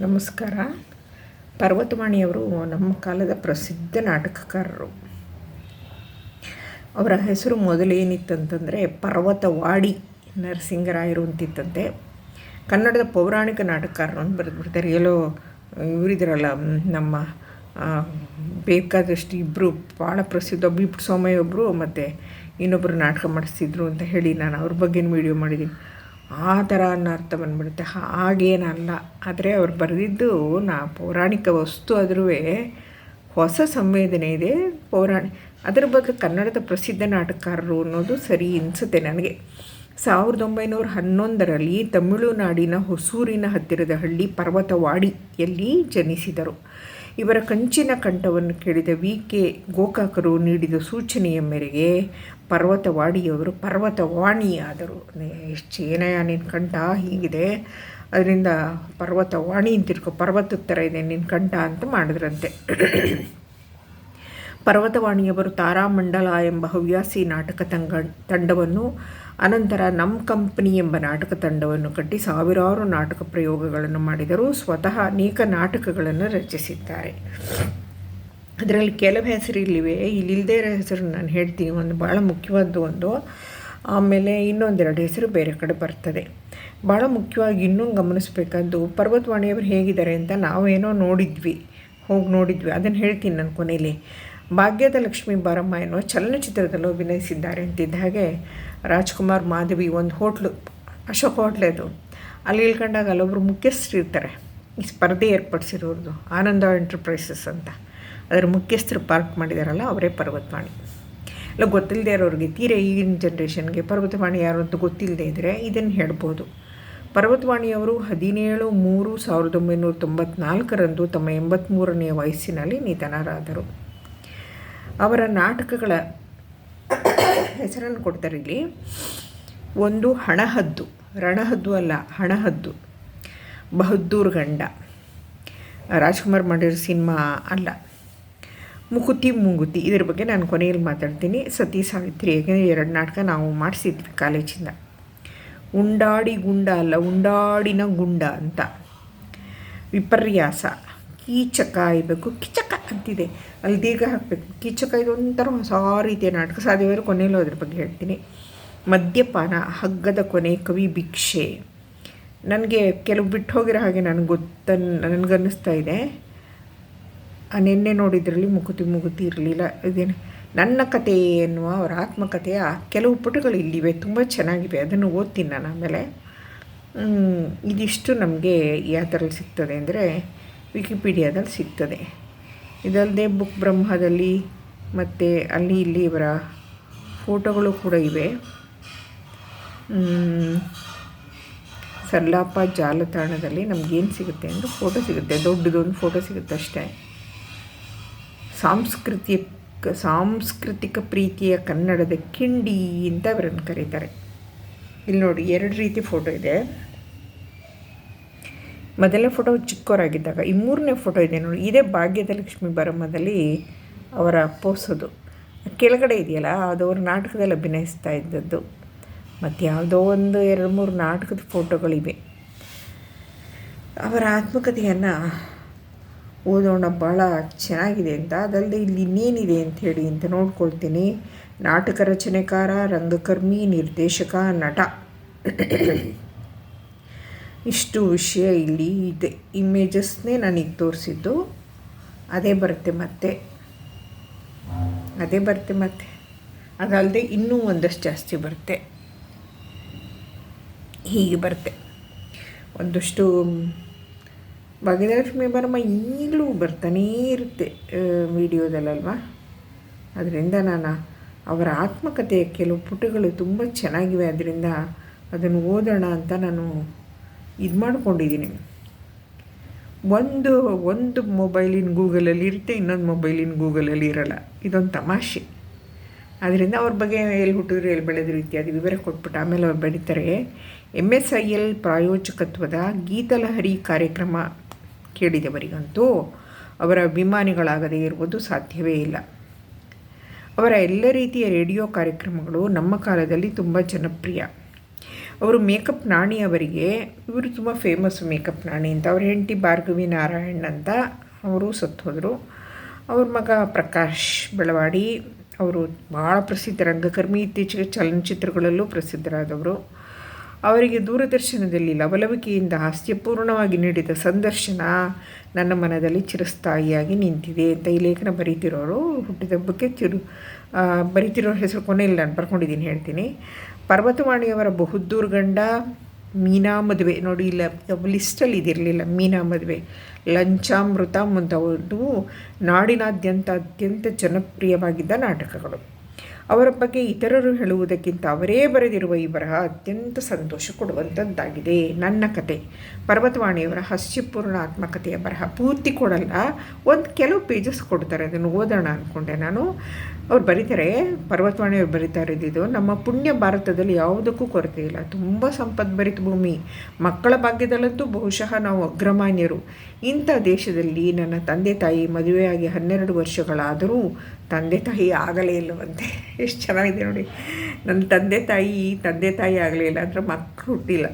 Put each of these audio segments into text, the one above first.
ನಮಸ್ಕಾರ. ಪರ್ವತವಾಣಿಯವರು ನಮ್ಮ ಕಾಲದ ಪ್ರಸಿದ್ಧ ನಾಟಕಕಾರರು. ಅವರ ಹೆಸರು ಮೊದಲೇನಿತ್ತಂತಂದರೆ ಪರ್ವತವಾಡಿ ನರಸಿಂಗರಾಯರು ಅಂತಿತ್ತಂತೆ. ಕನ್ನಡದ ಪೌರಾಣಿಕ ನಾಟಕಕಾರರು ಅಂತ ಬರೆದ್ಬಿಡ್ತಾರೆ ಎಲ್ಲೋ ಇವರಿದ್ರಲ್ಲ, ನಮ್ಮ ಬೇಕಾದಷ್ಟು ಇಬ್ಬರು ಭಾಳ ಪ್ರಸಿದ್ಧ ಬಿಪ್ಟ್ ಸೋಮಯ್ಯ ಒಬ್ಬರು ಮತ್ತು ಇನ್ನೊಬ್ಬರು ನಾಟಕ ಮಾಡಿಸ್ತಿದ್ರು ಅಂತ ಹೇಳಿ ನಾನು ಅವ್ರ ಬಗ್ಗೆ ವೀಡಿಯೋ ಮಾಡಿದ್ದೀನಿ. ಆ ಥರ ಅನ್ನೋ ಅರ್ಥ ಬಂದ್ಬಿಡುತ್ತೆ. ಹಾಗೇನಲ್ಲ ಆದರೆ ಅವ್ರು ಬರೆದಿದ್ದು ನಾ ಪೌರಾಣಿಕ ವಸ್ತು ಆದರೂ ಹೊಸ ಸಂವೇದನೆ ಇದೆ ಪೌರಾಣಿ. ಅದರ ಬಗ್ಗೆ ಕನ್ನಡದ ಪ್ರಸಿದ್ಧ ನಾಟಕಕಾರರು ಅನ್ನೋದು ಸರಿ ಅನಿಸುತ್ತೆ ನನಗೆ. ಸಾವಿರದ ಒಂಬೈನೂರ ಹನ್ನೊಂದರಲ್ಲಿ ತಮಿಳುನಾಡಿನ ಹೊಸೂರಿನ ಹತ್ತಿರದ ಹಳ್ಳಿ ಪರ್ವತವಾಡಿಯಲ್ಲಿ ಜನಿಸಿದರು. ಇವರ ಕಂಚಿನ ಕಂಠವನ್ನು ಕೇಳಿದ ವಿ ಕೆ ಗೋಕಾಕರು ನೀಡಿದ ಸೂಚನೆಯ ಮೇರೆಗೆ ಪರ್ವತವಾಡಿಯವರು ಪರ್ವತವಾಣಿಯಾದರು. ಎಷ್ಟು ಏನಯ್ಯ ನಿನ್ನ ಕಂಠ ಹೀಗಿದೆ. ಅದರಿಂದ ಪರ್ವತವಾಣಿ ಅಂತಿರ್ಕೊ ಪರ್ವತದ ಇದೆ ನಿನ್ನ ಕಂಠ ಅಂತ ಮಾಡಿದ್ರಂತೆ. ಪರ್ವತವಾಣಿಯವರು ತಾರಾಮಂಡಲ ಎಂಬ ಹವ್ಯಾಸಿ ನಾಟಕ ತಂಗ, ತಂಡವನ್ನು, ಅನಂತರ ನಮ್ಮ ಕಂಪನಿ ಎಂಬ ನಾಟಕ ತಂಡವನ್ನು ಕಟ್ಟಿ ಸಾವಿರಾರು ನಾಟಕ ಪ್ರಯೋಗಗಳನ್ನು ಮಾಡಿದರು. ಸ್ವತಃ ಅನೇಕ ನಾಟಕಗಳನ್ನು ರಚಿಸಿದ್ದಾರೆ. ಅದರಲ್ಲಿ ಕೆಲವು ಹೆಸರು ಇಲ್ಲಿವೆ ಇಲ್ಲಿಲ್ಲದೇ ಇರೋ ಹೆಸರು ನಾನು ಹೇಳ್ತೀನಿ. ಒಂದು ಭಾಳ ಮುಖ್ಯವಾದ್ದು ಒಂದು. ಆಮೇಲೆ ಇನ್ನೊಂದೆರಡು ಹೆಸರು ಬೇರೆ ಕಡೆ ಬರ್ತದೆ. ಭಾಳ ಮುಖ್ಯವಾಗಿ ಇನ್ನೂ ಗಮನಿಸಬೇಕಾದ್ದು ಪರ್ವತವಾಣಿಯವರು ಹೇಗಿದ್ದಾರೆ ಅಂತ ನಾವೇನೋ ನೋಡಿದ್ವಿ. ಹೋಗಿ ನೋಡಿದ್ವಿ. ಅದನ್ನು ಹೇಳ್ತೀನಿ ನಾನು ಕೊನೆಯಲ್ಲಿ ಭಾಗ್ಯದ ಲಕ್ಷ್ಮೀ ಬಾರಮ್ಮ ಎನ್ನುವ ಚಲನಚಿತ್ರದಲ್ಲಿ ಅಭಿನಯಿಸಿದ್ದಾರೆ ಅಂತಿದ್ದ ಹಾಗೆ ರಾಜ್ಕುಮಾರ್ ಮಾಧವಿ ಒಂದು ಹೋಟ್ಲು, ಅಶೋಕ್ ಹೋಟ್ಲೆ ಅದು. ಅಲ್ಲಿ ಇಳ್ಕೊಂಡಾಗ ಅಲ್ಲೊಬ್ಬರು ಮುಖ್ಯಸ್ಥರು ಇರ್ತಾರೆ ಈ ಸ್ಪರ್ಧೆ ಏರ್ಪಡಿಸಿರೋರ್ದು ಆನಂದ ಎಂಟರ್ಪ್ರೈಸಸ್ ಅಂತ. ಅದರ ಮುಖ್ಯಸ್ಥರು ಪಾರ್ಕ್ ಮಾಡಿದಾರಲ್ಲ, ಅವರೇ ಪರ್ವತವಾಣಿ. ಇಲ್ಲ ಗೊತ್ತಿಲ್ಲದೆ ಇರೋರಿಗೆ, ತೀರ ಈಗಿನ ಜನ್ರೇಷನ್ಗೆ ಪರ್ವತವಾಣಿ ಯಾರು ಅಂತ ಗೊತ್ತಿಲ್ಲದೆ ಇದ್ದರೆ ಇದನ್ನು ಹೇಳ್ಬೋದು. ಪರ್ವತವಾಣಿಯವರು ಹದಿನೇಳು ಮೂರು ಸಾವಿರದ ಒಂಬೈನೂರ ತೊಂಬತ್ನಾಲ್ಕರಂದು ತಮ್ಮ ಎಂಬತ್ತ್ಮೂರನೆಯ ವಯಸ್ಸಿನಲ್ಲಿ ನಿಧನರಾದರು. ಅವರ ನಾಟಕಗಳ ಹೆಸರನ್ನು ಕೊಡ್ತಾರೆ ಇಲ್ಲಿ. ಒಂದು ಹಣಹದ್ದು, ರಣಹದ್ದು ಅಲ್ಲ, ಹಣಹದ್ದು. ಬಹದ್ದೂರ್ ಗಂಡ. ರಾಜ್ಕುಮಾರ್ ಮಾಡಿರೋ ಸಿನಿಮಾ ಅಲ್ಲ. ಮುಕುತಿ ಮುಂಗುತಿ ಇದ್ರ ಬಗ್ಗೆ ನಾನು ಕೊನೆಯಲ್ಲಿ ಮಾತಾಡ್ತೀನಿ. ಸತಿ ಸಾವಿತ್ರಿ ಯಾಕೆಂದರೆ ಎರಡು ನಾಟಕ ನಾವು ಮಾಡಿಸಿದ್ವಿ ಕಾಲೇಜಿಂದ. ಉಂಡಾಡಿ ಗುಂಡ ಅಲ್ಲ, ಉಂಡಾಡಿನ ಗುಂಡ ಅಂತ. ವಿಪರ್ಯಾಸ. ಕೀಚಕ ಇರಬೇಕು ಕಿಚಕ ಅಂತಿದೆ. ಅಲ್ಲಿ ದೀರ್ಘ ಹಾಕಬೇಕು. ಕೀಚಕ ಇದೊಂಥರ ಹೊಸ ರೀತಿಯ ನಾಟಕ. ಸಾಧ್ಯವಾದರೂ ಕೊನೆಯಲ್ಲೂ ಅದ್ರ ಬಗ್ಗೆ ಹೇಳ್ತೀನಿ. ಮದ್ಯಪಾನ, ಹಗ್ಗದ ಕೊನೆ ಕವಿ ಭಿಕ್ಷೆ. ನನಗೆ ಕೆಲವು ಬಿಟ್ಟು ಹೋಗಿರೋ ಹಾಗೆ ನನಗೆ ಗೊತ್ತ, ನನಗನ್ನಿಸ್ತಾ ಇದೆ. ನಿನ್ನೆ ನೋಡಿದ್ರಲ್ಲಿ ಮುಕುತಿ ಮುಗುತಿ ಇರಲಿಲ್ಲ. ಇದೇನು ನನ್ನ ಕಥೆ ಎನ್ನುವ ಅವರ ಆತ್ಮಕಥೆಯ ಕೆಲವು ಪುಟಗಳು ಇಲ್ಲಿವೆ. ತುಂಬ ಚೆನ್ನಾಗಿವೆ. ಅದನ್ನು ಓದ್ತೀನಿ ನಾನು ಆಮೇಲೆ. ಇದಿಷ್ಟು ನಮಗೆ ಯಾವ ಥರ ಸಿಗ್ತದೆ ಅಂದರೆ ವಿಕಿಪೀಡಿಯಾದಲ್ಲಿ ಸಿಗ್ತದೆ. ಇದಲ್ಲದೆ ಬುಕ್ ಬ್ರಹ್ಮದಲ್ಲಿ ಮತ್ತು ಅಲ್ಲಿ ಇಲ್ಲಿ ಇವರ ಫೋಟೋಗಳು ಕೂಡ ಇವೆ. ಸರ್ಲಾಪ ಜಾಲತಾಣದಲ್ಲಿ ನಮಗೇನು ಸಿಗುತ್ತೆ ಅಂದರೆ ಫೋಟೋ ಸಿಗುತ್ತೆ. ದೊಡ್ಡದೊಂದು ಫೋಟೋ ಸಿಗುತ್ತೆ ಅಷ್ಟೇ. ಸಾಂಸ್ಕೃತಿಕ ಸಾಂಸ್ಕೃತಿಕ ಪ್ರೀತಿಯ ಕನ್ನಡದ ಕಿಂಡಿ ಅಂತ ಅವರನ್ನು ಕರೀತಾರೆ. ಇಲ್ಲಿ ನೋಡಿ, ಎರಡು ರೀತಿ ಫೋಟೋ ಇದೆ. ಮೊದಲನೇ ಫೋಟೋ ಚಿಕ್ಕವರಾಗಿದ್ದಾಗ ಈ ಮೂರನೇ ಫೋಟೋ ಇದೆ ನೋಡಿ, ಇದೇ ಭಾಗ್ಯದ ಲಕ್ಷ್ಮಿ ಬರಮ್ಮದಲ್ಲಿ ಅವರ ಪೋಸೋದು ಕೆಳಗಡೆ ಇದೆಯಲ್ಲ, ಅದು ಅವ್ರ ನಾಟಕದಲ್ಲಿ ಅಭಿನಯಿಸ್ತಾ ಇದ್ದದ್ದು. ಮತ್ತು ಯಾವುದೋ ಒಂದು ಎರಡು ಮೂರು ನಾಟಕದ ಫೋಟೋಗಳಿವೆ. ಅವರ ಆತ್ಮಕಥೆಯನ್ನು ಓದೋಣ ಭಾಳ ಚೆನ್ನಾಗಿದೆ ಅಂತ. ಅದಲ್ಲದೆ ಇಲ್ಲಿ ಇನ್ನೇನಿದೆ ಅಂಥೇಳಿ ಅಂತ ನೋಡ್ಕೊಳ್ತೀನಿ. ನಾಟಕ ರಚನೆಕಾರ, ರಂಗಕರ್ಮಿ, ನಿರ್ದೇಶಕ, ನಟ. ಇಷ್ಟು ವಿಷಯ ಇಲ್ಲಿ ಇದೆ. ಇಮೇಜಸ್ನೇ ನನಗೆ ತೋರಿಸಿದ್ದು. ಅದೇ ಬರುತ್ತೆ ಮತ್ತೆ. ಅದೇ ಬರುತ್ತೆ ಮತ್ತೆ. ಅದಲ್ಲದೆ ಇನ್ನೂ ಒಂದಷ್ಟು ಜಾಸ್ತಿ ಬರುತ್ತೆ. ಹೀಗೆ ಬರುತ್ತೆ. ಒಂದಷ್ಟು ಭಾಗ್ಯಲಕ್ಷ್ಮಿ ಬರಮ್ಮ ಈಗಲೂ ಬರ್ತಾನೇ ಇರುತ್ತೆ ವಿಡಿಯೋದಲ್ಲಲ್ವಾ? ಅದರಿಂದ ನಾನು ಅವರ ಆತ್ಮಕಥೆಯ ಕೆಲವು ಪುಟಗಳು ತುಂಬ ಚೆನ್ನಾಗಿವೆ, ಅದರಿಂದ ಅದನ್ನು ಓದೋಣ ಅಂತ ನಾನು ಇದು ಮಾಡ್ಕೊಂಡಿದ್ದೀನಿ. ಒಂದು ಒಂದು ಮೊಬೈಲಿನ ಗೂಗಲಲ್ಲಿ ಇರುತ್ತೆ, ಇನ್ನೊಂದು ಮೊಬೈಲಿನ ಗೂಗಲಲ್ಲಿ ಇರಲ್ಲ. ಇದೊಂದು ತಮಾಷೆ. ಅದರಿಂದ ಅವ್ರ ಬಗ್ಗೆ ಎಲ್ಲಿ ಹುಟ್ಟಿದ್ರು, ಎಲ್ಲಿ ಬೆಳೆದ್ರು ಇತ್ಯಾದಿ ವಿವರ ಕೊಟ್ಬಿಟ್ಟು ಆಮೇಲೆ ಅವ್ರು ಬೆಳೀತಾರೆ ಎಂ ಎಸ್ ಐ ಎಲ್ ಪ್ರಾಯೋಜಕತ್ವದ ಗೀತಲಹರಿ ಕಾರ್ಯಕ್ರಮ ಕೇಳಿದವರಿಗಂತೂ ಅವರ ಅಭಿಮಾನಿಗಳಾಗದೇ ಇರುವುದು ಸಾಧ್ಯವೇ ಇಲ್ಲ. ಅವರ ಎಲ್ಲ ರೀತಿಯ ರೇಡಿಯೋ ಕಾರ್ಯಕ್ರಮಗಳು ನಮ್ಮ ಕಾಲದಲ್ಲಿ ತುಂಬ ಜನಪ್ರಿಯ. ಅವರು ಮೇಕಪ್ ನಾಣಿ ಅವರಿಗೆ, ಇವರು ತುಂಬ ಫೇಮಸ್ ಮೇಕಪ್ ನಾಣಿ ಅಂತ. ಅವ್ರ ಹೆಂಡತಿ ಭಾರ್ಗವಿ ನಾರಾಯಣ್ ಅಂತ ಅವರು ಸತ್ತು ಹೋದರು. ಅವ್ರ ಮಗ ಪ್ರಕಾಶ್ ಬೆಳವಾಡಿ, ಅವರು ಭಾಳ ಪ್ರಸಿದ್ಧ ರಂಗಕರ್ಮಿ. ಇತ್ತೀಚೆಗೆ ಚಲನಚಿತ್ರಗಳಲ್ಲೂ ಪ್ರಸಿದ್ಧರಾದವರು. ಅವರಿಗೆ ದೂರದರ್ಶನದಲ್ಲಿ ಲವಲವಿಕೆಯಿಂದ ಹಾಸ್ಯಪೂರ್ಣವಾಗಿ ನೀಡಿದ ಸಂದರ್ಶನ ನನ್ನ ಮನದಲ್ಲಿ ಚಿರಸ್ಥಾಯಿಯಾಗಿ ನಿಂತಿದೆ ಅಂತ ಈ ಲೇಖನ ಬರೀತಿರೋರು ಹುಟ್ಟಿದಬ್ಬಕ್ಕೆ ಚಿರು ಬರೀತಿರೋ ಹೆಸರು ಕೊನೆಯಲ್ಲಿ ನಾನು ಬರ್ಕೊಂಡಿದ್ದೀನಿ, ಹೇಳ್ತೀನಿ. ಪರ್ವತವಾಣಿಯವರ ಬಹುದ್ದೂರ್ ಗಂಡ ಮೀನಾ ಮದುವೆ. ನೋಡಿ, ಇಲ್ಲ ಲಿಸ್ಟಲ್ಲಿ ಇದಿರಲಿಲ್ಲ. ಮೀನಾ ಮದುವೆ, ಲಂಚಾಮೃತ ಮುಂತಾದವು ನಾಡಿನಾದ್ಯಂತ ಅತ್ಯಂತ ಜನಪ್ರಿಯವಾಗಿದ್ದ ನಾಟಕಗಳು. ಅವರ ಬಗ್ಗೆ ಇತರರು ಹೇಳುವುದಕ್ಕಿಂತ ಅವರೇ ಬರೆದಿರುವ ಈ ಬರಹ ಅತ್ಯಂತ ಸಂತೋಷ ಕೊಡುವಂಥದ್ದಾಗಿದೆ ನನ್ನ ಕತೆ. ಪರ್ವತವಾಣಿಯವರ ಹಸ್ಯಪೂರ್ಣ ಆತ್ಮಕಥೆಯ ಬರಹ ಪೂರ್ತಿ ಕೊಡಲ್ಲ. ಒಂದು ಕೆಲವು ಪೇಜಸ್ ಕೊಡ್ತಾರೆ. ಅದನ್ನು ಓದೋಣ ಅಂದ್ಕೊಂಡೆ ನಾನು. ಅವ್ರು ಬರೀತಾರೆ, ಪರ್ವತವಾಣಿಯವ್ರು ಬರೀತಾ ಇದ್ದಿದ್ದು. ನಮ್ಮ ಪುಣ್ಯ ಭಾರತದಲ್ಲಿ ಯಾವುದಕ್ಕೂ ಕೊರತೆ ಇಲ್ಲ. ತುಂಬ ಸಂಪದ್ಭರಿತ ಭೂಮಿ. ಮಕ್ಕಳ ಭಾಗ್ಯದಲ್ಲಂತೂ ಬಹುಶಃ ನಾವು ಅಗ್ರಮಾನ್ಯರು. ಇಂಥ ದೇಶದಲ್ಲಿ ನನ್ನ ತಂದೆ ತಾಯಿ ಮದುವೆಯಾಗಿ ಹನ್ನೆರಡು ವರ್ಷಗಳಾದರೂ ತಂದೆ ತಾಯಿ ಆಗಲೇ ಇಲ್ಲವಂತೆ. ಎಷ್ಟು ಚೆನ್ನಾಗಿದೆ ನೋಡಿ. ನನ್ನ ತಂದೆ ತಾಯಿ ತಂದೆ ತಾಯಿ ಆಗಲೇ ಇಲ್ಲ ಅಂದರೆ ಮಕ್ಕಳು ಹುಟ್ಟಿಲ್ಲ.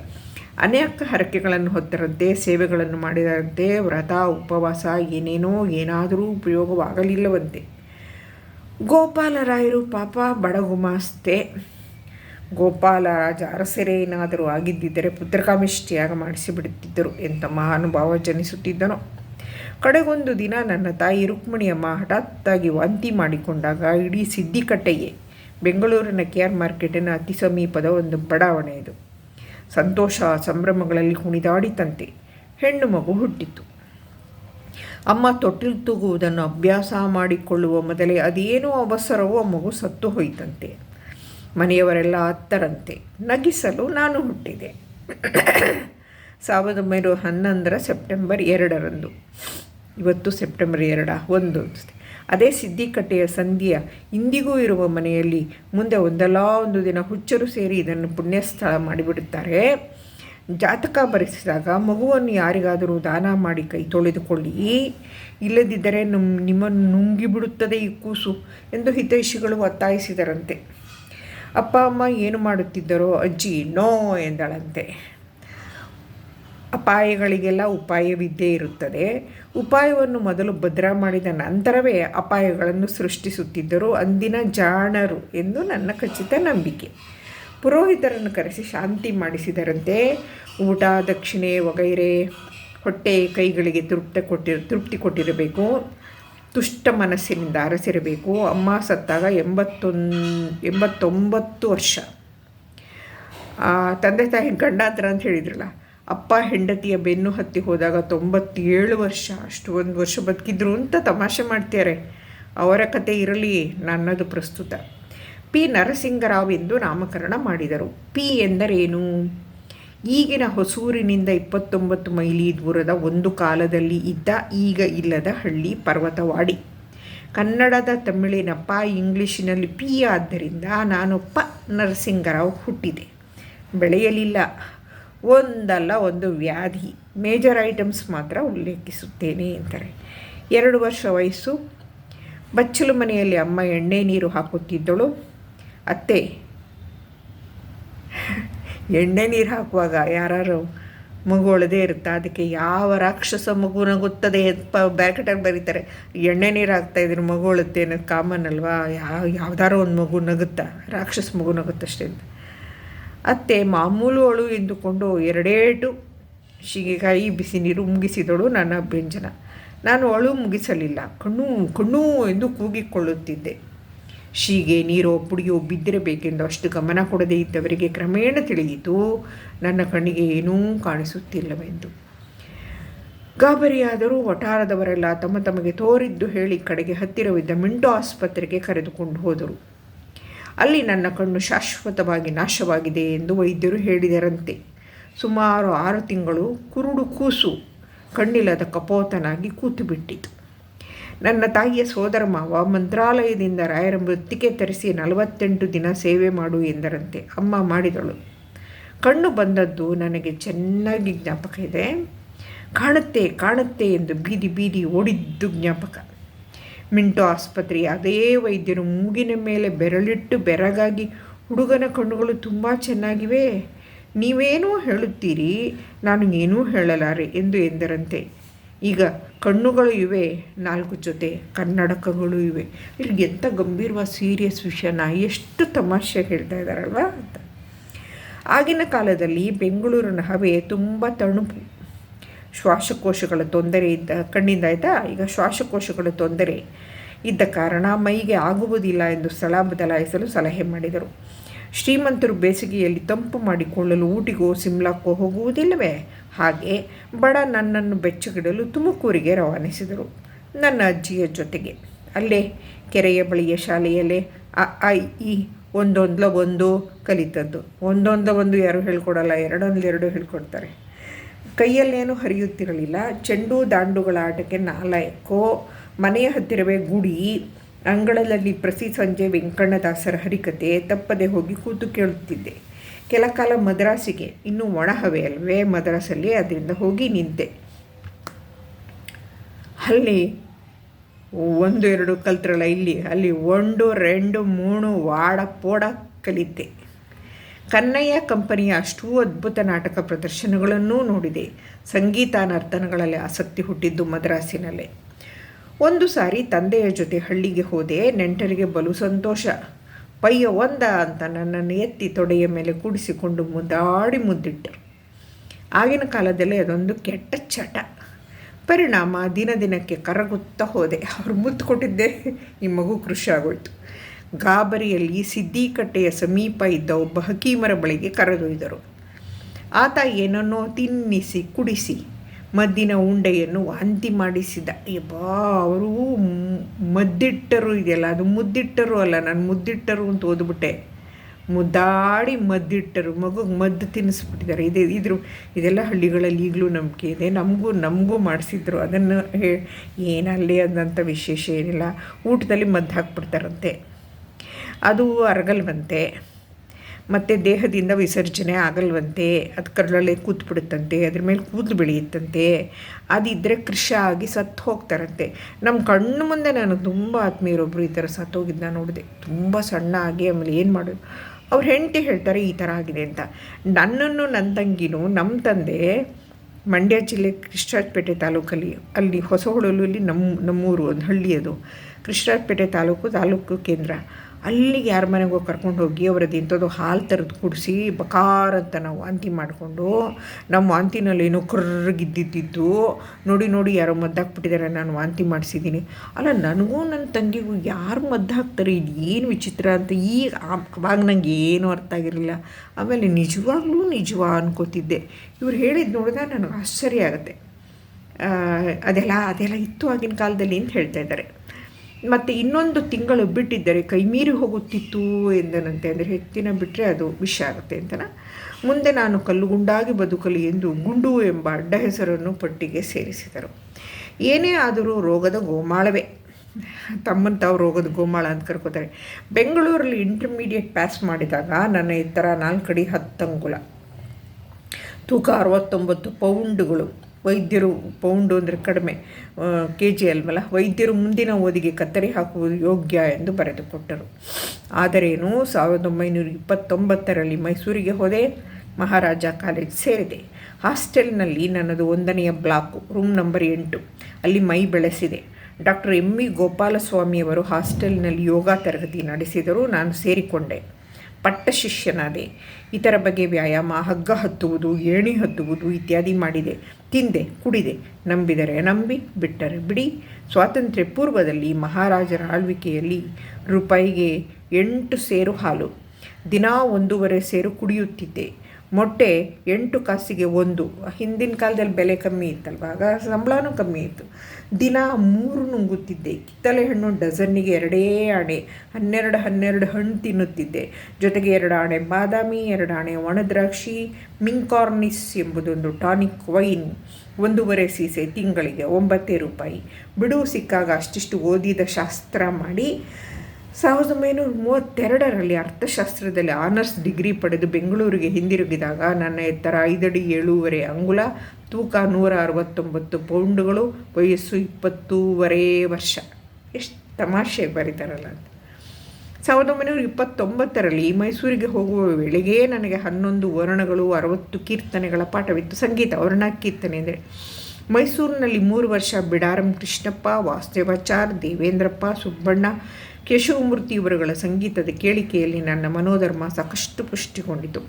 ಅನೇಕ ಹರಕೆಗಳನ್ನು ಹೊತ್ತರಂತೆ, ಸೇವೆಗಳನ್ನು ಮಾಡಿದರಂತೆ ವ್ರತ, ಉಪವಾಸ, ಏನೇನೋ ಏನಾದರೂ ಉಪಯೋಗವಾಗಲಿಲ್ಲವಂತೆ. ಗೋಪಾಲರಾಯರು ಪಾಪ ಬಡಗುಮಾಸ್ತೆ ಗೋಪಾಲರಾಜ ಅರಸರೇ ಏನಾದರೂ ಆಗಿದ್ದಿದ್ದರೆ ಪುತ್ರಕಾಮಿಷ್ಟಿಯಾಗ ಮಾಡಿಸಿಬಿಡುತ್ತಿದ್ದರು ಎಂತ ಮಹಾನುಭಾವ ಜನಿಸುತ್ತಿದ್ದನೋ. ಕಡೆಗೊಂದು ದಿನ ನನ್ನ ತಾಯಿ ರುಕ್ಮಿಣಿಯಮ್ಮ ಹಠಾತ್ತಾಗಿ ವಾಂತಿ ಮಾಡಿಕೊಂಡಾಗ ಇಡೀ ಸಿದ್ದಿಕಟ್ಟೆಯೇ ಬೆಂಗಳೂರಿನ ಕೆ ಆರ್ ಮಾರ್ಕೆಟಿನ ಅತಿ ಸಮೀಪದ ಒಂದು ಬಡಾವಣೆ ಇದು ಸಂತೋಷ ಸಂಭ್ರಮಗಳಲ್ಲಿ ಕುಣಿದಾಡಿತಂತೆ ಹೆಣ್ಣು ಮಗು ಹುಟ್ಟಿತು. ಅಮ್ಮ ತೊಟ್ಟಿಲು ತೂಗುವುದನ್ನು ಅಭ್ಯಾಸ ಮಾಡಿಕೊಳ್ಳುವ ಮೊದಲೇ ಅದೇನೋ ಅವಸರವೋ ಮಗು ಸತ್ತು ಹೋಯಿತಂತೆ. ಮನೆಯವರೆಲ್ಲ ಅತ್ತರಂತೆ. ನಗಿಸಲು ನಾನು ಹುಟ್ಟಿದೆ. ಸಾವಿರದ ಒಂಬೈನೂರ ಹನ್ನೊಂದರ ಸೆಪ್ಟೆಂಬರ್ ಎರಡರಂದು. ಇವತ್ತು ಸೆಪ್ಟೆಂಬರ್ ಎರಡ, ಒಂದು ಅದೇ ಸಿದ್ದಿಕಟ್ಟೆಯ ಸಂಧಿಯ ಇಂದಿಗೂ ಇರುವ ಮನೆಯಲ್ಲಿ ಮುಂದೆ ಒಂದಲ್ಲ ಒಂದು ದಿನ ಹುಚ್ಚರು ಸೇರಿ ಇದನ್ನು ಪುಣ್ಯಸ್ಥಳ ಮಾಡಿಬಿಡುತ್ತಾರೆ. ಜಾತಕ ಬರೆಸಿದಾಗ ಮಗುವನ್ನು ಯಾರಿಗಾದರೂ ದಾನ ಮಾಡಿ ಕೈ ತೊಳೆದುಕೊಳ್ಳಿ. ಇಲ್ಲದಿದ್ದರೆ ನಮ್ಮ ನಿಮ್ಮನ್ನು ನುಂಗಿಬಿಡುತ್ತದೆ ಈ ಕೂಸು ಎಂದು ಹಿತೈಷಿಗಳು ಒತ್ತಾಯಿಸಿದರಂತೆ. ಅಪ್ಪ, ಅಮ್ಮ ಏನು ಮಾಡುತ್ತಿದ್ದರೋ ಅಜ್ಜಿ ನೋ ಎಂದಳಂತೆ. ಅಪಾಯಗಳಿಗೆಲ್ಲ ಉಪಾಯವಿದ್ದೇ ಇರುತ್ತದೆ. ಉಪಾಯವನ್ನು ಮೊದಲು ಭದ್ರ ಮಾಡಿದ ನಂತರವೇ ಅಪಾಯಗಳನ್ನು ಸೃಷ್ಟಿಸುತ್ತಿದ್ದರು ಅಂದಿನ ಜಾಣರು ಎಂದು ನನ್ನ ಖಚಿತ ನಂಬಿಕೆ. ಪುರೋಹಿತರನ್ನು ಕರೆಸಿ ಶಾಂತಿ ಮಾಡಿಸಿದರಂತೆ. ಊಟ, ದಕ್ಷಿಣೆ ವಗೈರೆ ಹೊಟ್ಟೆ ಕೈಗಳಿಗೆ ತೃಪ್ತಿ ಕೊಟ್ಟಿರ ತೃಪ್ತಿ ಕೊಟ್ಟಿರಬೇಕು. ತುಷ್ಟ ಮನಸ್ಸಿನಿಂದ ಅರಸಿರಬೇಕು. ಅಮ್ಮ ಸತ್ತಾಗ ಎಂಬತ್ತೊಂದು, ಎಂಬತ್ತೊಂಬತ್ತು ವರ್ಷ. ತಂದೆ ತಾಯಿ ಗಂಡಾಂತರ ಅಂತ ಹೇಳಿದ್ರಲ್ಲ, ಅಪ್ಪ ಹೆಂಡತಿಯ ಬೆನ್ನು ಹತ್ತಿ ಹೋದಾಗ ತೊಂಬತ್ತೇಳು ವರ್ಷ. ಅಷ್ಟು ಒಂದು ವರ್ಷ ಬದುಕಿದ್ರು ಅಂತ ತಮಾಷೆ ಮಾಡ್ತಾರೆ ಅವರ ಕತೆ ಇರಲಿ ನನ್ನದು ಪ್ರಸ್ತುತ. ಪಿ ನರಸಿಂಗರಾವ್ ಎಂದು ನಾಮಕರಣ ಮಾಡಿದರು. ಪಿ ಎಂದರೇನು? ಈಗಿನ ಹೊಸೂರಿನಿಂದ ಇಪ್ಪತ್ತೊಂಬತ್ತು ಮೈಲಿ ದೂರದ ಒಂದು ಕಾಲದಲ್ಲಿ ಇದ್ದ ಈಗ ಇಲ್ಲದ ಹಳ್ಳಿ ಪರ್ವತವಾಡಿ. ಕನ್ನಡದ ತಮಿಳಿನ ಪ ಇಂಗ್ಲೀಷಿನಲ್ಲಿ ಪಿ ಆದ್ದರಿಂದ ನಾನು ಪ ನರಸಿಂಗರಾವ್ ಹುಟ್ಟಿದೆ. ಬೆಳೆಯಲಿಲ್ಲ. ಒಂದಲ್ಲ ಒಂದು ವ್ಯಾಧಿ. ಮೇಜರ್ ಐಟಮ್ಸ್ ಮಾತ್ರ ಉಲ್ಲೇಖಿಸುತ್ತೇನೆ ಅಂತಾರೆ ಎರಡು ವರ್ಷ ವಯಸ್ಸು. ಬಚ್ಚಲು ಮನೆಯಲ್ಲಿ ಅಮ್ಮ ಎಣ್ಣೆ ನೀರು ಹಾಕುತ್ತಿದ್ದಳು. ಅತ್ತೆ. ಎಣ್ಣೆ ನೀರು ಹಾಕುವಾಗ ಯಾರು ಮಗು ಒಳದೇ ಇರುತ್ತೆ? ಅದಕ್ಕೆ ಯಾವ ರಾಕ್ಷಸ ಮಗುನ ಗೊತ್ತದೆ ಪ ಬರೀತಾರೆ. ಎಣ್ಣೆ ನೀರು ಹಾಕ್ತಾ ಇದ್ರೆ ಮಗು ಒಳುತ್ತೆ ಅನ್ನೋದು ಕಾಮನ್ ಅಲ್ವಾ? ಯಾವ, ಯಾವ್ದಾರೋ ಒಂದು ಮಗು ನಗುತ್ತಾ? ರಾಕ್ಷಸ ಮಗು ನಗುತ್ತಷ್ಟೇ ಅಂತ. ಅತ್ತೆ, ಮಾಮೂಲು ಅಳು ಎಂದುಕೊಂಡು ಎರಡೇಟು ಶಿಗೆಕಾಯಿ ಬಿಸಿ ನೀರು ಮುಗಿಸಿದಳು ನನ್ನ ವ್ಯಂಜನ ನಾನು ಅಳು ಮುಗಿಸಲಿಲ್ಲ. ಕಣ್ಣು ಕಣ್ಣು ಎಂದು ಕೂಗಿಕೊಳ್ಳುತ್ತಿದ್ದೆ. ಶೀಗೆ ನೀರೋ ಪುಡಿಯೋ ಬಿದ್ದಿರಬೇಕೆಂದು ಅಷ್ಟು ಗಮನ ಕೊಡದೇ ಇದ್ದವರಿಗೆ ಕ್ರಮೇಣ ತಿಳಿಯಿತು, ನನ್ನ ಕಣ್ಣಿಗೆ ಏನೂ ಕಾಣಿಸುತ್ತಿಲ್ಲವೆಂದು. ಗಾಬರಿಯಾದರೂ ವಠಾರದವರೆಲ್ಲ ತಮ್ಮ ತಮಗೆ ತೋರಿದ್ದು ಹೇಳಿ ಕಡೆಗೆ ಹತ್ತಿರವಿದ್ದ ಮಿಂಟೋ ಆಸ್ಪತ್ರೆಗೆ ಕರೆದುಕೊಂಡು ಹೋದರು. ಅಲ್ಲಿ ನನ್ನ ಕಣ್ಣು ಶಾಶ್ವತವಾಗಿ ನಾಶವಾಗಿದೆ ಎಂದು ವೈದ್ಯರು ಹೇಳಿದರಂತೆ. ಸುಮಾರು ಆರು ತಿಂಗಳು ಕುರುಡು ಕೂಸು ಕಣ್ಣಿಲ್ಲದ ಕಪೋತನಾಗಿ ಕೂತು ಬಿಟ್ಟಿತು. ನನ್ನ ತಾಯಿಯ ಸೋದರ ಮಾವ ಮಂತ್ರಾಲಯದಿಂದ ರಾಯರ ಮೃತ್ತಿಗೆ ತರಿಸಿ ನಲವತ್ತೆಂಟು ದಿನ ಸೇವೆ ಮಾಡು ಎಂದರಂತೆ ಅಮ್ಮ ಮಾಡಿದಳು. ಕಣ್ಣು ಬಂದದ್ದು ನನಗೆ ಚೆನ್ನಾಗಿ ಜ್ಞಾಪಕ ಇದೆ. ಕಾಣುತ್ತೆ ಕಾಣುತ್ತೆ ಎಂದು ಬೀದಿ ಬೀದಿ ಓಡಿದ್ದು ಜ್ಞಾಪಕ. ಮಿಂಟೋ ಆಸ್ಪತ್ರೆಯ ಅದೇ ವೈದ್ಯರು ಮೂಗಿನ ಮೇಲೆ ಬೆರಳಿಟ್ಟು ಬೆರಗಾಗಿ, ಹುಡುಗನ ಕಣ್ಣುಗಳು ತುಂಬ ಚೆನ್ನಾಗಿವೆ. ನೀವೇನೂ ಹೇಳುತ್ತೀರಿ? ನಾನು ಏನೂ ಹೇಳಲಾರೆ ಎಂದು ಎಂದರಂತೆ. ಈಗ ಕಣ್ಣುಗಳು ಇವೆ, ನಾಲ್ಕು ಜೊತೆ ಕನ್ನಡಕಗಳು ಇವೆ. ಇಲ್ಲಿ ಎಂಥ ಗಂಭೀರವಾದ ಸೀರಿಯಸ್ ವಿಷಯನ ಎಷ್ಟು ತಮಾಷೆ ಹೇಳ್ತಾ ಇದ್ದಾರಲ್ವಾ ಅಂತ. ಆಗಿನ ಕಾಲದಲ್ಲಿ ಬೆಂಗಳೂರಿನ ಹವೆ ತುಂಬ ತಣುಪು. ಶ್ವಾಸಕೋಶಗಳ ತೊಂದರೆ ಇದ್ದ ಕಣ್ಣಿಂದ ಆಯಿತಾ? ಈಗ ಶ್ವಾಸಕೋಶಗಳ ತೊಂದರೆ ಇದ್ದ ಕಾರಣ ಮೈಗೆ ಆಗುವುದಿಲ್ಲ ಎಂದು ಸ್ಥಳ ಬದಲಾಯಿಸಲು ಸಲಹೆ ಮಾಡಿದರು. ಶ್ರೀಮಂತರು ಬೇಸಿಗೆಯಲ್ಲಿ ತಂಪು ಮಾಡಿಕೊಳ್ಳಲು ಊಟಿಗೋ ಸಿಮ್ಲಾಕ್ಕೋ ಹೋಗುವುದಿಲ್ಲವೇ? ಹಾಗೆ ಬಡ ನನ್ನನ್ನು ಬೆಚ್ಚಗಿಡಲು ತುಮಕೂರಿಗೆ ರವಾನಿಸಿದರು. ನನ್ನ ಅಜ್ಜಿಯ ಜೊತೆಗೆ. ಅಲ್ಲೇ ಕೆರೆಯ ಬಳಿಯ ಶಾಲೆಯಲ್ಲೇ ಅ, ಐ, ಇ ಒಂದೊಂದ್ಲ ಒಂದು ಕಲಿತದ್ದು. ಒಂದೊಂದ ಒಂದು ಯಾರು ಹೇಳ್ಕೊಡಲ್ಲ ಎರಡೊಂದೆರಡು ಹೇಳ್ಕೊಡ್ತಾರೆ. ಕೈಯಲ್ಲೇನು ಹರಿಯುತ್ತಿರಲಿಲ್ಲ. ಚೆಂಡು ದಾಂಡುಗಳ ಆಟಕ್ಕೆ ನಾಲ್ಕೋ ಮನೆಯ ಹತ್ತಿರವೇ ಗುಡಿ ಅಂಗಳದಲ್ಲಿ ಪ್ರತಿ ಸಂಜೆ ವೆಂಕಣ್ಣದಾಸರ ಹರಿಕತೆ ತಪ್ಪದೆ ಹೋಗಿ ಕೂತು ಕೇಳುತ್ತಿದ್ದೆ. ಕೆಲ ಕಾಲ ಮದ್ರಾಸಿಗೆ, ಇನ್ನೂ ಒಣ ಹವೆ ಅಲ್ವೇ ಮದ್ರಾಸಲ್ಲಿ, ಅದರಿಂದ ಹೋಗಿ ನಿಂತೆ. ಅಲ್ಲಿ ಒಂದು ಎರಡು ಕಲ್ತ್ರಲ್ಲ ಇಲ್ಲಿ, ಅಲ್ಲಿ ಒಂದು ರೆಂಡು ಮೂಣು ವಾಡ ಪೋಡ ಕಲಿತೆ. ಕನ್ನಯ್ಯ ಕಂಪನಿಯ ಅಷ್ಟೂ ಅದ್ಭುತ ನಾಟಕ ಪ್ರದರ್ಶನಗಳನ್ನೂ ನೋಡಿದೆ. ಸಂಗೀತ ನರ್ತನಗಳಲ್ಲಿ ಆಸಕ್ತಿ ಹುಟ್ಟಿದ್ದು ಮದ್ರಾಸಿನಲ್ಲೇ. ಒಂದು ಸಾರಿ ತಂದೆಯ ಜೊತೆ ಹಳ್ಳಿಗೆ ಹೋದೆ. ನೆಂಟರಿಗೆ ಬಲು ಸಂತೋಷ. ಪಯ್ಯ ಒಂದ ಅಂತ ನನ್ನನ್ನು ಎತ್ತಿ ತೊಡೆಯ ಮೇಲೆ ಕೂಡಿಸಿಕೊಂಡು ಮುದ್ದಾಡಿ ಮುದ್ದಿಟ್ಟರು ಆಗಿನ ಕಾಲದಲ್ಲಿ ಅದೊಂದು ಕೆಟ್ಟ ಚಟ. ಪರಿಣಾಮ ದಿನ ದಿನಕ್ಕೆ ಕರಗುತ್ತಾ ಹೋದೆ. ಅವರು ಮುದ್ದು ಕೊಟ್ಟಿದ್ದೆ ಈ ಮಗು ಖುಷಿ ಆಗೋಯ್ತು. ಗಾಬರಿಯಲ್ಲಿ ಸಿದ್ದಿಕಟ್ಟೆಯ ಸಮೀಪ ಇದ್ದ ಒಬ್ಬ ಹಕೀಮರ ಬಳಿಗೆ ಕರೆದೊಯ್ದರು. ಆತ ಏನನ್ನೋ ತಿನ್ನಿಸಿ, ಕುಡಿಸಿ ಮದ್ದಿನ ಉಂಡೆಯನ್ನು ವಾಂತಿ ಮಾಡಿಸಿದ. ಯಬ್ಬಾ, ಅವರು ಮದ್ದಿಟ್ಟರು ಇದೆಯಲ್ಲ ಅದು ಮುದ್ದಿಟ್ಟರು ಅಲ್ಲ, ನಾನು ಮುದ್ದಿಟ್ಟರು ಅಂತ ಓದ್ಬಿಟ್ಟೆ. ಮುದ್ದಾಡಿ ಮದ್ದಿಟ್ಟರು ಮಗುಗೆ ಮದ್ದು ತಿನ್ನಿಸ್ಬಿಟ್ಟಿದ್ದಾರೆ. ಇದೆ, ಇದ್ರ, ಇದೆಲ್ಲ ಹಳ್ಳಿಗಳಲ್ಲಿ ಈಗಲೂ ನಂಬಿಕೆ ಇದೆ. ನಮಗೂ ನಮಗೂ ಮಾಡಿಸಿದ್ರು. ಅದನ್ನು ಹೇ, ಏನಲ್ಲಿ ಅದಂಥ ವಿಶೇಷ ಏನಿಲ್ಲ. ಊಟದಲ್ಲಿ ಮದ್ದು ಹಾಕ್ಬಿಡ್ತಾರಂತೆ. ಅದು ಅರಗಲ್ವಂತೆ. ಮತ್ತು ದೇಹದಿಂದ ವಿಸರ್ಜನೆ ಆಗಲ್ವಂತೆ, ಅದು ಕರಳಲ್ಲೇ ಕೂತ್ಬಿಡುತ್ತಂತೆ, ಅದ್ರ ಮೇಲೆ ಕೂದಲು ಬೆಳೆಯುತ್ತಂತೆ ಅದಿದ್ದರೆ ಕೃಷ ಆಗಿ ಸತ್ತು ಹೋಗ್ತಾರಂತೆ. ನಮ್ಮ ಕಣ್ಣು ಮುಂದೆ ನಾನು ತುಂಬ ಆತ್ಮೀಯರೊಬ್ಬರು ಈ ಥರ ಸತ್ತೋಗಿದ್ದನ್ನ ನೋಡಿದೆ. ತುಂಬ ಸಣ್ಣ ಆಗಿ ಆಮೇಲೆ ಏನು ಮಾಡೋದು? ಅವ್ರ ಹೆಂಡತಿ ಹೇಳ್ತಾರೆ ಈ ಥರ ಆಗಿದೆ ಅಂತ. ನನ್ನನ್ನು ನನ್ನ ತಂಗಿನೂ ನಮ್ಮ ತಂದೆ ಮಂಡ್ಯ ಜಿಲ್ಲೆ ಕೃಷ್ಣರಾಜಪೇಟೆ ತಾಲೂಕಲ್ಲಿ, ಅಲ್ಲಿ ಹೊಸಹೊಳಲಲ್ಲಿ ನಮ್ಮ ನಮ್ಮೂರು, ಒಂದು ಹಳ್ಳಿ ಅದು. ಕೃಷ್ಣರಾಜಪೇಟೆ ತಾಲೂಕು ತಾಲೂಕು ಕೇಂದ್ರ. ಅಲ್ಲಿಗೆ ಯಾರ ಮನೆಗೋ ಕರ್ಕೊಂಡು ಹೋಗಿ ಅವರದ್ದು ಇಂಥದ್ದು ಹಾಲು ತರದು ಕುಡಿಸಿ ಬಕಾರ ಅಂತ ನಾವು ವಾಂತಿ ಮಾಡಿಕೊಂಡು ನಮ್ಮ ವಾಂತಿನಲ್ಲಿ ಏನೋ ಕರ್ರಗಿದ್ದಿದ್ದು. ನೋಡಿ ನೋಡಿ ಯಾರೋ ಮದ್ದಾಕ್ಬಿಟ್ಟಿದ್ದಾರೆ ನಾನು ವಾಂತಿ ಮಾಡಿಸಿದ್ದೀನಿ. ಅಲ್ಲ, ನನಗೂ ನನ್ನ ತಂಗಿಗೂ ಯಾರು ಮದ್ದು ಹಾಕ್ತಾರೆ? ಇದು ಏನು ವಿಚಿತ್ರ ಅಂತ ಈಗ ಅವಾಗ ನಂಗೆ ಏನೂ ಅರ್ಥ ಆಗಿರಲಿಲ್ಲ. ಆಮೇಲೆ ನಿಜವಾಗ್ಲೂ ನಿಜವ ಅನ್ಕೋತಿದ್ದೆ. ಇವ್ರು ಹೇಳಿದ್ದು ನೋಡಿದ ನನಗೆ ಆಶ್ಚರ್ಯ ಆಗುತ್ತೆ. ಅದೆಲ್ಲ ಅದೆಲ್ಲ ಇತ್ತು ಆಗಿನ ಕಾಲದಲ್ಲಿ ಅಂತ ಹೇಳ್ತಾ ಇದ್ದಾರೆ. ಮತ್ತು ಇನ್ನೊಂದು ತಿಂಗಳು ಬಿಟ್ಟಿದ್ದರೆ ಕೈ ಮೀರಿ ಹೋಗುತ್ತಿತ್ತು ಎಂದನಂತೆ ಅಂದರೆ ಹೆಚ್ಚಿನ ಬಿಟ್ಟರೆ ಅದು ವಿಷ ಆಗುತ್ತೆ ಅಂತನ? ಮುಂದೆ ನಾನು ಕಲ್ಲುಗುಂಡಾಗಿ ಬದುಕಲಿ ಎಂದು ಗುಂಡು ಎಂಬ ಅಡ್ಡ ಹೆಸರನ್ನು ಪಟ್ಟಿಗೆ ಸೇರಿಸಿದರು. ಏನೇ ಆದರೂ ರೋಗದ ಗೋಮಾಳವೇ. ತಮ್ಮನ್ನು ತಾವು ರೋಗದ ಗೋಮಾಳ ಅಂತ ಕರ್ಕೋತಾರೆ. ಬೆಂಗಳೂರಲ್ಲಿ ಇಂಟರ್ಮೀಡಿಯೇಟ್ ಪಾಸ್ ಮಾಡಿದಾಗ ನನ್ನ ಎತ್ತರ ನಾಲ್ಕಡಿ ಹತ್ತು ಅಂಗುಲ ತೂಕ ಅರವತ್ತೊಂಬತ್ತು ಪೌಂಡುಗಳು. ವೈದ್ಯರು ಪೌಂಡು ಅಂದರೆ ಕಡಿಮೆ ಕೆ ಜಿ ಅಲ್ವಲ್ಲ, ವೈದ್ಯರು ಮುಂದಿನ ಓದಿಗೆ ಕತ್ತರಿ ಹಾಕುವುದು ಯೋಗ್ಯ ಎಂದು ಬರೆದುಕೊಟ್ಟರು. ಆದರೇನು, ಸಾವಿರದ ಒಂಬೈನೂರ ಇಪ್ಪತ್ತೊಂಬತ್ತರಲ್ಲಿ ಮೈಸೂರಿಗೆ ಹೋದೆ, ಮಹಾರಾಜ ಕಾಲೇಜ್ ಸೇರಿದೆ. ಹಾಸ್ಟೆಲ್ನಲ್ಲಿ ನನ್ನದು ಒಂದನೆಯ ಬ್ಲಾಕು, ರೂಮ್ ನಂಬರ್ ಎಂಟು. ಅಲ್ಲಿ ಮೈ ಬೆಳೆಸಿದೆ. ಡಾಕ್ಟರ್ ಎಂ ವಿ ಗೋಪಾಲಸ್ವಾಮಿಯವರು ಹಾಸ್ಟೆಲ್ನಲ್ಲಿ ಯೋಗ ತರಗತಿ ನಡೆಸಿದರು ನಾನು ಸೇರಿಕೊಂಡೆ. ಪಟ್ಟ ಶಿಷ್ಯನಾದೆ ಇತರ ಬಗೆ ವ್ಯಾಯಾಮ, ಹಗ್ಗ ಹತ್ತುವುದು, ಏಣಿ ಹತ್ತುವುದು ಇತ್ಯಾದಿ ಮಾಡಿದೆ. ತಿಂದೆ, ಕುಡಿದೆ. ನಂಬಿದರೆ ನಂಬಿ, ಬಿಟ್ಟರೆ ಬಿಡಿ. ಸ್ವಾತಂತ್ರ್ಯ ಪೂರ್ವದಲ್ಲಿ ಮಹಾರಾಜರ ಆಳ್ವಿಕೆಯಲ್ಲಿ ರೂಪಾಯಿಗೆ ಎಂಟು ಸೇರು ಹಾಲು. ದಿನಾ ಒಂದೂವರೆ ಸೇರು ಕುಡಿಯುತ್ತಿದ್ದೆ. ಮೊಟ್ಟೆ ಎಂಟು ಕಾಸಿಗೆ ಒಂದು. ಹಿಂದಿನ ಕಾಲದಲ್ಲಿ ಬೆಲೆ ಕಮ್ಮಿ ಇತ್ತಲ್ವ? ಆಗ ಸಂಬಳನೂ ಕಮ್ಮಿ ಇತ್ತು. ದಿನ ಮೂರು ನುಂಗುತ್ತಿದ್ದೆ. ಕಿತ್ತಲೆ ಹಣ್ಣು ಡಜನ್ನಿಗೆ ಎರಡೇ ಆಣೆ, ಹನ್ನೆರಡು ಹನ್ನೆರಡು ಹಣ್ಣು ತಿನ್ನುತ್ತಿದ್ದೆ. ಜೊತೆಗೆ ಎರಡು ಆಣೆ ಬಾದಾಮಿ, ಎರಡು ಆಣೆ ಒಣದ್ರಾಕ್ಷಿ, ಮಿಂಕಾರ್ನಿಸ್ ಎಂಬುದೊಂದು ಟಾನಿಕ್ ವೈನ್, ಒಂದೂವರೆ ಸೀಸೆ ತಿಂಗಳಿಗೆ ಒಂಬತ್ತೇ ರೂಪಾಯಿ. ಬಿಡು ಸಿಕ್ಕಾಗ ಅಷ್ಟಿಷ್ಟು ಓದಿದ ಶಾಸ್ತ್ರ ಮಾಡಿ ಸಾವಿರದ ಒಂಬೈನೂರ ಮೂವತ್ತೆರಡರಲ್ಲಿ ಅರ್ಥಶಾಸ್ತ್ರದಲ್ಲಿ ಆನರ್ಸ್ ಡಿಗ್ರಿ ಪಡೆದು ಬೆಂಗಳೂರಿಗೆ ಹಿಂದಿರುಗಿದಾಗ ನನ್ನ ಎತ್ತರ ಐದಡಿ ಏಳೂವರೆ ಅಂಗುಲ, ತೂಕ ನೂರ ಅರವತ್ತೊಂಬತ್ತು ಪೌಂಡುಗಳು, ವಯಸ್ಸು ಇಪ್ಪತ್ತೂವರೆ ವರ್ಷ. ಎಷ್ಟು ತಮಾಷೆ ಬರೀತಾರಲ್ಲ ಅಂತ. ಸಾವಿರದ ಒಂಬೈನೂರ ಇಪ್ಪತ್ತೊಂಬತ್ತರಲ್ಲಿ ಮೈಸೂರಿಗೆ ಹೋಗುವ ವೇಳೆಗೆ ನನಗೆ ಹನ್ನೊಂದು ವರ್ಣಗಳು, ಅರವತ್ತು ಕೀರ್ತನೆಗಳ ಪಾಠವಿತ್ತು. ಸಂಗೀತ, ವರ್ಣ ಕೀರ್ತನೆ ಅಂದರೆ ಮೈಸೂರಿನಲ್ಲಿ ಮೂರು ವರ್ಷ ಬಿಡಾರಂ ಕೃಷ್ಣಪ್ಪ ವಾಸ್ತವಾಚಾರ್ ದೇವೇಂದ್ರಪ್ಪ, ಸುಬ್ಬಣ್ಣ ಕೇಶವಮೂರ್ತಿ ಇವರುಗಳ ಸಂಗೀತದ ಕೇಳಿಕೆಯಲ್ಲಿ ನನ್ನ ಮನೋಧರ್ಮ ಸಾಕಷ್ಟು ಪುಷ್ಟಿಗೊಂಡಿತು.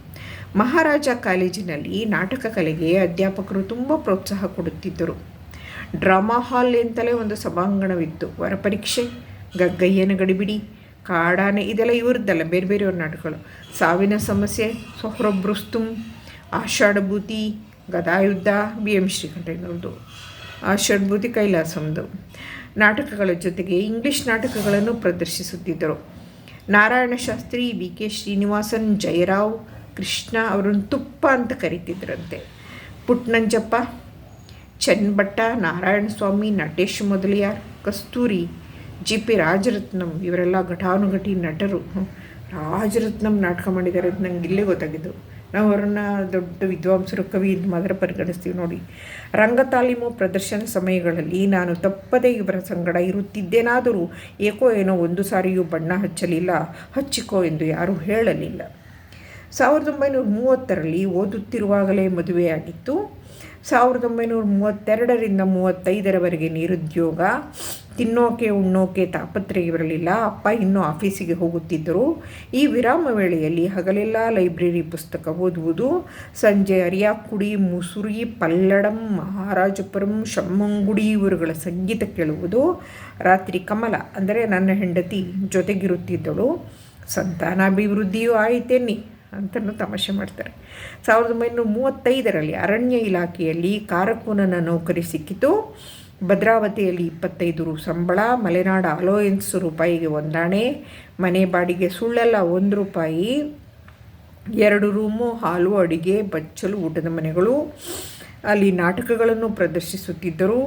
ಮಹಾರಾಜ ಕಾಲೇಜಿನಲ್ಲಿ ನಾಟಕ ಕಲೆಗೆ ಅಧ್ಯಾಪಕರು ತುಂಬ ಪ್ರೋತ್ಸಾಹ ಕೊಡುತ್ತಿದ್ದರು. ಡ್ರಾಮಾ ಹಾಲ್ ಅಂತಲೇ ಒಂದು ಸಭಾಂಗಣವಿತ್ತು. ವರಪರೀಕ್ಷೆ ಗಗ್ಗಯ್ಯನ ಗಡಿಬಿಡಿ, ಕಾಡಾನೆ ಇದೆಲ್ಲ ಇವರದ್ದಲ್ಲ, ಬೇರೆ ಬೇರೆಯವ್ರ ನಾಟಕಗಳು. ಸಾವಿನ ಸಮಸ್ಯೆ ಸೊಹ್ರೊಬ್ರುಸ್ತುಮ್ ಆಷಾಢಭೂತಿ, ಗದಾಯುದ್ಧ, ಬಿ ಎಂ ಶ್ರೀಕಂಠಯ್ಯನವ್ರದ್ದು. ಆಷಾಢಭೂತಿ ಕೈಲಾಸಂದು ನಾಟಕಗಳ ಜೊತೆಗೆ ಇಂಗ್ಲಿಷ್ ನಾಟಕಗಳನ್ನು ಪ್ರದರ್ಶಿಸುತ್ತಿದ್ದರು. Narayana Shastri B K. Srinivasan, Jayarao, Krishna ಅವರನ್ನು ತುಪ್ಪ ಅಂತ ಕರೀತಿದ್ರಂತೆ ಪುಟ್ನಂಜಪ್ಪ ಚನ್ನಭಟ್ಟ ನಾರಾಯಣ ಸ್ವಾಮಿ ನಟೇಶ್ ಮೊದಲಿಯಾರ್, ಕಸ್ತೂರಿ ಜಿ ಪಿ ರಾಜರತ್ನಂ ಇವರೆಲ್ಲ ಘಟಾನುಘಟಿ ನಟರು. ರಾಜರತ್ನಂ ನಾಟಕ ಮಾಡಿದ್ದಾರೆ ಅಂತ ನಂಗೆ ಇಲ್ಲೇ ಗೊತ್ತಾಗಿದ್ದು. ನಾವು ಅವರನ್ನು ದೊಡ್ಡ ವಿದ್ವಾಂಸರು ಕವಿ ಮಾತ್ರ ಪರಿಗಣಿಸ್ತೀವಿ ನೋಡಿ. ರಂಗ ತಾಲೀಮು ಪ್ರದರ್ಶನ ಸಮಯಗಳಲ್ಲಿ ನಾನು ತಪ್ಪದೇ ಇವರ ಸಂಗಡ ಇರುತ್ತಿದ್ದೇನಾದರೂ ಏಕೋ ಏನೋ ಒಂದು ಸಾರಿಯೂ ಬಣ್ಣ ಹಚ್ಚಲಿಲ್ಲ. ಹಚ್ಚಿಕೋ ಎಂದು ಯಾರೂ ಹೇಳಲಿಲ್ಲ. ಸಾವಿರದ ಒಂಬೈನೂರ ಮೂವತ್ತರಲ್ಲಿ ಓದುತ್ತಿರುವಾಗಲೇ ಮದುವೆಯಾಗಿತ್ತು. ಸಾವಿರದ ಒಂಬೈನೂರ ಮೂವತ್ತೆರಡರಿಂದ ಮೂವತ್ತೈದರವರೆಗೆ ನಿರುದ್ಯೋಗ. ತಿನ್ನೋಕೆ, ಉಣ್ಣೋಕೆ ತಾಪತ್ರೆ ಇರಲಿಲ್ಲ. ಅಪ್ಪ ಇನ್ನೂ ಆಫೀಸಿಗೆ ಹೋಗುತ್ತಿದ್ದರು. ಈ ವಿರಾಮ ವೇಳೆಯಲ್ಲಿ ಹಗಲೆಲ್ಲ ಲೈಬ್ರರಿ ಪುಸ್ತಕ ಓದುವುದು. ಸಂಜೆ ಅರಿಯಾಕುಡಿ, ಮುಸುರಿ, ಪಲ್ಲಡಂ, ಮಹಾರಾಜಪುರಂ, ಶಮ್ಮಂಗುಡಿ ಇವರುಗಳ ಸಂಗೀತ ಕೇಳುವುದು. ರಾತ್ರಿ ಕಮಲ, ಅಂದರೆ ನನ್ನ ಹೆಂಡತಿ, ಜೊತೆಗಿರುತ್ತಿದ್ದಳು. ಸಂತಾನಾಭಿವೃದ್ಧಿಯೂ ಆಯಿತೇನಿ ಅಂತಲೂ ತಮಾಷೆ ಮಾಡ್ತಾರೆ. ಸಾವಿರದ ಒಂಬೈನೂರ ಮೂವತ್ತೈದರಲ್ಲಿ ಅರಣ್ಯ ಇಲಾಖೆಯಲ್ಲಿ ಕಾರಕೂನನ ನೌಕರಿ ಸಿಕ್ಕಿತು. ಭದ್ರಾವತಿಯಲ್ಲಿ ಇಪ್ಪತ್ತೈದು ರು ಸಂಬಳ, ಮಲೆನಾಡ ಅಲೋಯನ್ಸ್ ರೂಪಾಯಿಗೆ ಒಂದಾಣೆ ಮನೆ ಬಾಡಿಗೆ ಸುಳ್ಳೆಲ್ಲ, ಒಂದು ರೂಪಾಯಿ, ಎರಡು ರೂಮು, ಹಾಲು, ಅಡಿಗೆ, ಬಚ್ಚಲು, ಊಟದ ಮನೆಗಳು. ಅಲ್ಲಿ ನಾಟಕಗಳನ್ನು ಪ್ರದರ್ಶಿಸುತ್ತಿದ್ದರು.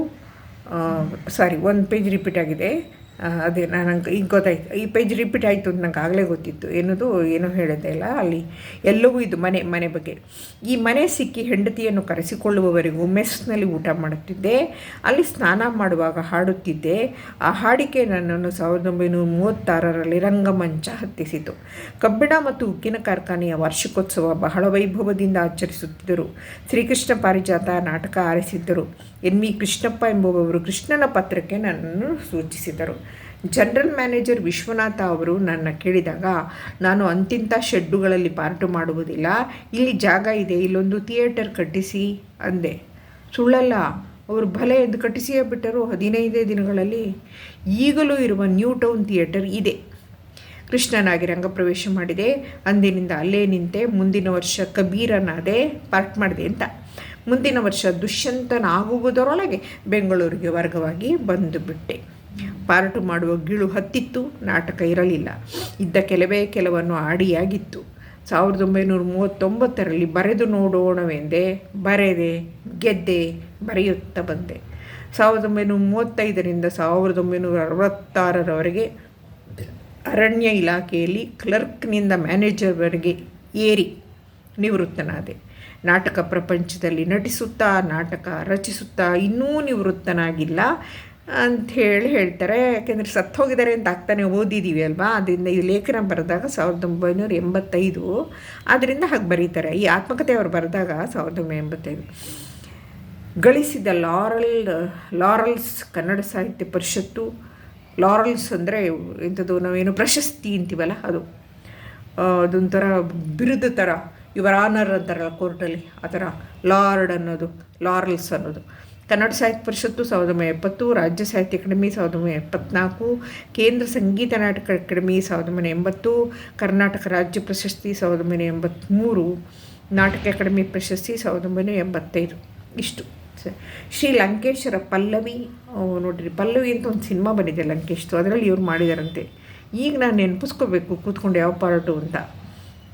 ಸಾರಿ ಒಂದು ಪೇಜ್ ರಿಪೀಟ್ ಆಗಿದೆ. ಅದೇ ನನಗೆ ಈಗ ಗೊತ್ತಾಯ್ತು. ಈ ಪೇಜ್ ರಿಪೀಟ್ ಆಯಿತು ಅಂತ ನಂಗೆ ಆಗಲೇ ಗೊತ್ತಿತ್ತು. ಏನದು, ಏನೋ ಹೇಳಿದೆ ಇಲ್ಲ. ಅಲ್ಲಿ ಎಲ್ಲವೂ ಇದು ಮನೆ ಮನೆ ಬಗ್ಗೆ. ಈ ಮನೆ ಸಿಕ್ಕಿ ಹೆಂಡತಿಯನ್ನು ಕರೆಸಿಕೊಳ್ಳುವವರೆಗೂ ಮೆಸ್ನಲ್ಲಿ ಊಟ ಮಾಡುತ್ತಿದ್ದೆ. ಅಲ್ಲಿ ಸ್ನಾನ ಮಾಡುವಾಗ ಹಾಡುತ್ತಿದ್ದೆ. ಆ ಹಾಡಿಕೆ ನನ್ನನ್ನು ಸಾವಿರದ ಒಂಬೈನೂರ ಮೂವತ್ತಾರರಲ್ಲಿ ರಂಗಮಂಚ ಹತ್ತಿಸಿತು. ಕಬ್ಬಿಣ ಮತ್ತು ಉಕ್ಕಿನ ಕಾರ್ಖಾನೆಯ ವಾರ್ಷಿಕೋತ್ಸವ ಬಹಳ ವೈಭವದಿಂದ ಆಚರಿಸುತ್ತಿದ್ದರು. ಶ್ರೀಕೃಷ್ಣ ಪಾರಿಜಾತ ನಾಟಕ ಆರಿಸಿದ್ದರು. ಎನ್ ವಿ ಕೃಷ್ಣಪ್ಪ ಎಂಬುವವರು ಕೃಷ್ಣನ ಪತ್ರಕ್ಕೆ ನನ್ನನ್ನು ಸೂಚಿಸಿದರು. ಜನರಲ್ ಮ್ಯಾನೇಜರ್ ವಿಶ್ವನಾಥ ಅವರು ನನ್ನ ಕೇಳಿದಾಗ, ನಾನು ಅಂತಿಂಥ ಶೆಡ್ಡುಗಳಲ್ಲಿ ಪಾರ್ಟು ಮಾಡುವುದಿಲ್ಲ. ಇಲ್ಲಿ ಜಾಗ ಇದೆ, ಇಲ್ಲೊಂದು ಥಿಯೇಟರ್ ಕಟ್ಟಿಸಿ, ಅಂದೆ. ಸುಳ್ಳಲ್ಲ, ಅವರು ಭಲೆ ಎಂದು ಕಟ್ಟಿಸಿಯೇ ಬಿಟ್ಟರು ಹದಿನೈದೇ ದಿನಗಳಲ್ಲಿ. ಈಗಲೂ ಇರುವ ನ್ಯೂ ಟೌನ್ ಥಿಯೇಟರ್ ಇದೆ. ಕೃಷ್ಣನಾಗಿ ರಂಗಪ್ರವೇಶ ಮಾಡಿದೆ. ಅಂದಿನಿಂದ ಅಲ್ಲೇ ನಿಂತೆ, ಮುಂದಿನ ವರ್ಷ ಕಬೀರನಾದೆ ಪಾರ್ಟ್ ಮಾಡಿದೆ, ಅಂತ. ಮುಂದಿನ ವರ್ಷ ದುಷ್ಯಂತನಾಗುವುದರೊಳಗೆ ಬೆಂಗಳೂರಿಗೆ ವರ್ಗವಾಗಿ ಬಂದು ಬಿಟ್ಟೆ. ಪಾರ್ಟು ಮಾಡುವ ಗಿಳು ಹತ್ತಿತ್ತು, ನಾಟಕ ಇರಲಿಲ್ಲ. ಇದ್ದ ಕೆಲವೇ ಕೆಲವನ್ನು ಆಡಿಯಾಗಿತ್ತು. ಸಾವಿರದ ಒಂಬೈನೂರ ಮೂವತ್ತೊಂಬತ್ತರಲ್ಲಿ ಬರೆದು ನೋಡೋಣವೆಂದೇ ಬರೆದೆ, ಗೆದ್ದೆ ಬರೆಯುತ್ತಾ ಬಂದೆ. ಸಾವಿರದ ಒಂಬೈನೂರ ಮೂವತ್ತೈದರಿಂದ ಸಾವಿರದ ಒಂಬೈನೂರ ಅರವತ್ತಾರರವರೆಗೆ ಅರಣ್ಯ ಇಲಾಖೆಯಲ್ಲಿ ಕ್ಲರ್ಕ್ನಿಂದ ಮ್ಯಾನೇಜರ್ವರೆಗೆ ಏರಿ ನಿವೃತ್ತನಾದೆ. ನಾಟಕ ಪ್ರಪಂಚದಲ್ಲಿ ನಟಿಸುತ್ತಾ, ನಾಟಕ ರಚಿಸುತ್ತಾ ಇನ್ನೂ ನಿವೃತ್ತನಾಗಿಲ್ಲ ಅಂಥೇಳಿ ಹೇಳ್ತಾರೆ. ಯಾಕೆಂದರೆ ಸತ್ತು ಹೋಗಿದ್ದಾರೆ ಅಂತ ಆಗ್ತಾನೆ ಓದಿದ್ದೀವಿ ಅಲ್ವಾ? ಅದರಿಂದ ಈ ಲೇಖನ ಬರೆದಾಗ ಸಾವಿರದ ಒಂಬೈನೂರ ಎಂಬತ್ತೈದು. ಆದ್ದರಿಂದ ಹಾಗೆ ಬರೀತಾರೆ. ಈ ಆತ್ಮಕಥೆ ಅವರು ಬರೆದಾಗ ಸಾವಿರದ ಒಂಬೈನೂರ ಎಂಬತ್ತೈದು. ಗಳಿಸಿದ ಲಾರಲ್, ಲಾರಲ್ಸ್ ಕನ್ನಡ ಸಾಹಿತ್ಯ ಪರಿಷತ್ತು. ಲಾರಲ್ಸ್ ಅಂದರೆ ಇಂಥದ್ದು ನಾವೇನು ಪ್ರಶಸ್ತಿ ಅಂತೀವಲ್ಲ ಅದು. ಅದೊಂಥರ ಬಿರುದು ಥರ ಇವರ ಆನರ್ ಅಂತಾರಲ್ಲ ಕೋರ್ಟಲ್ಲಿ, ಆ ಥರ ಲಾರ್ಡ್ ಅನ್ನೋದು, ಲಾರಲ್ಸ್ ಅನ್ನೋದು. ಕನ್ನಡ ಸಾಹಿತ್ಯ ಪರಿಷತ್ತು ಸಾವಿರದ ಒಂಬೈನೂರ ಎಪ್ಪತ್ತು, ರಾಜ್ಯ ಸಾಹಿತ್ಯ ಅಕಾಡೆಮಿ ಸಾವಿರದ ಒಂಬೈನೂರ ಎಪ್ಪತ್ನಾಲ್ಕು, ಕೇಂದ್ರ ಸಂಗೀತ ನಾಟಕ ಅಕಾಡೆಮಿ ಸಾವಿರದ ಒಂಬೈನೂರ ಎಂಬತ್ತು, ಕರ್ನಾಟಕ ರಾಜ್ಯ ಪ್ರಶಸ್ತಿ ಸಾವಿರದ ಒಂಬೈನೂರ ಎಂಬತ್ತ್ಮೂರು ನಾಟಕ ಅಕಾಡೆಮಿ ಪ್ರಶಸ್ತಿ ಸಾವಿರದ ಒಂಬೈನೂರ ಎಂಬತ್ತೈದು. ಇಷ್ಟು. ಶ್ರೀ ಲಂಕೇಶರ ಪಲ್ಲವಿ ನೋಡಿರಿ, ಪಲ್ಲವಿ ಅಂತ ಒಂದು ಸಿನಿಮಾ ಬಂದಿದೆ ಲಂಕೇಶ್ದು ಅದರಲ್ಲಿ ಇವ್ರು ಮಾಡಿದಾರಂತೆ. ಈಗ ನಾನು ನೆನಪಿಸ್ಕೋಬೇಕು ಕೂತ್ಕೊಂಡು ಯಾವ ಪಾರ್ಟು ಅಂತ.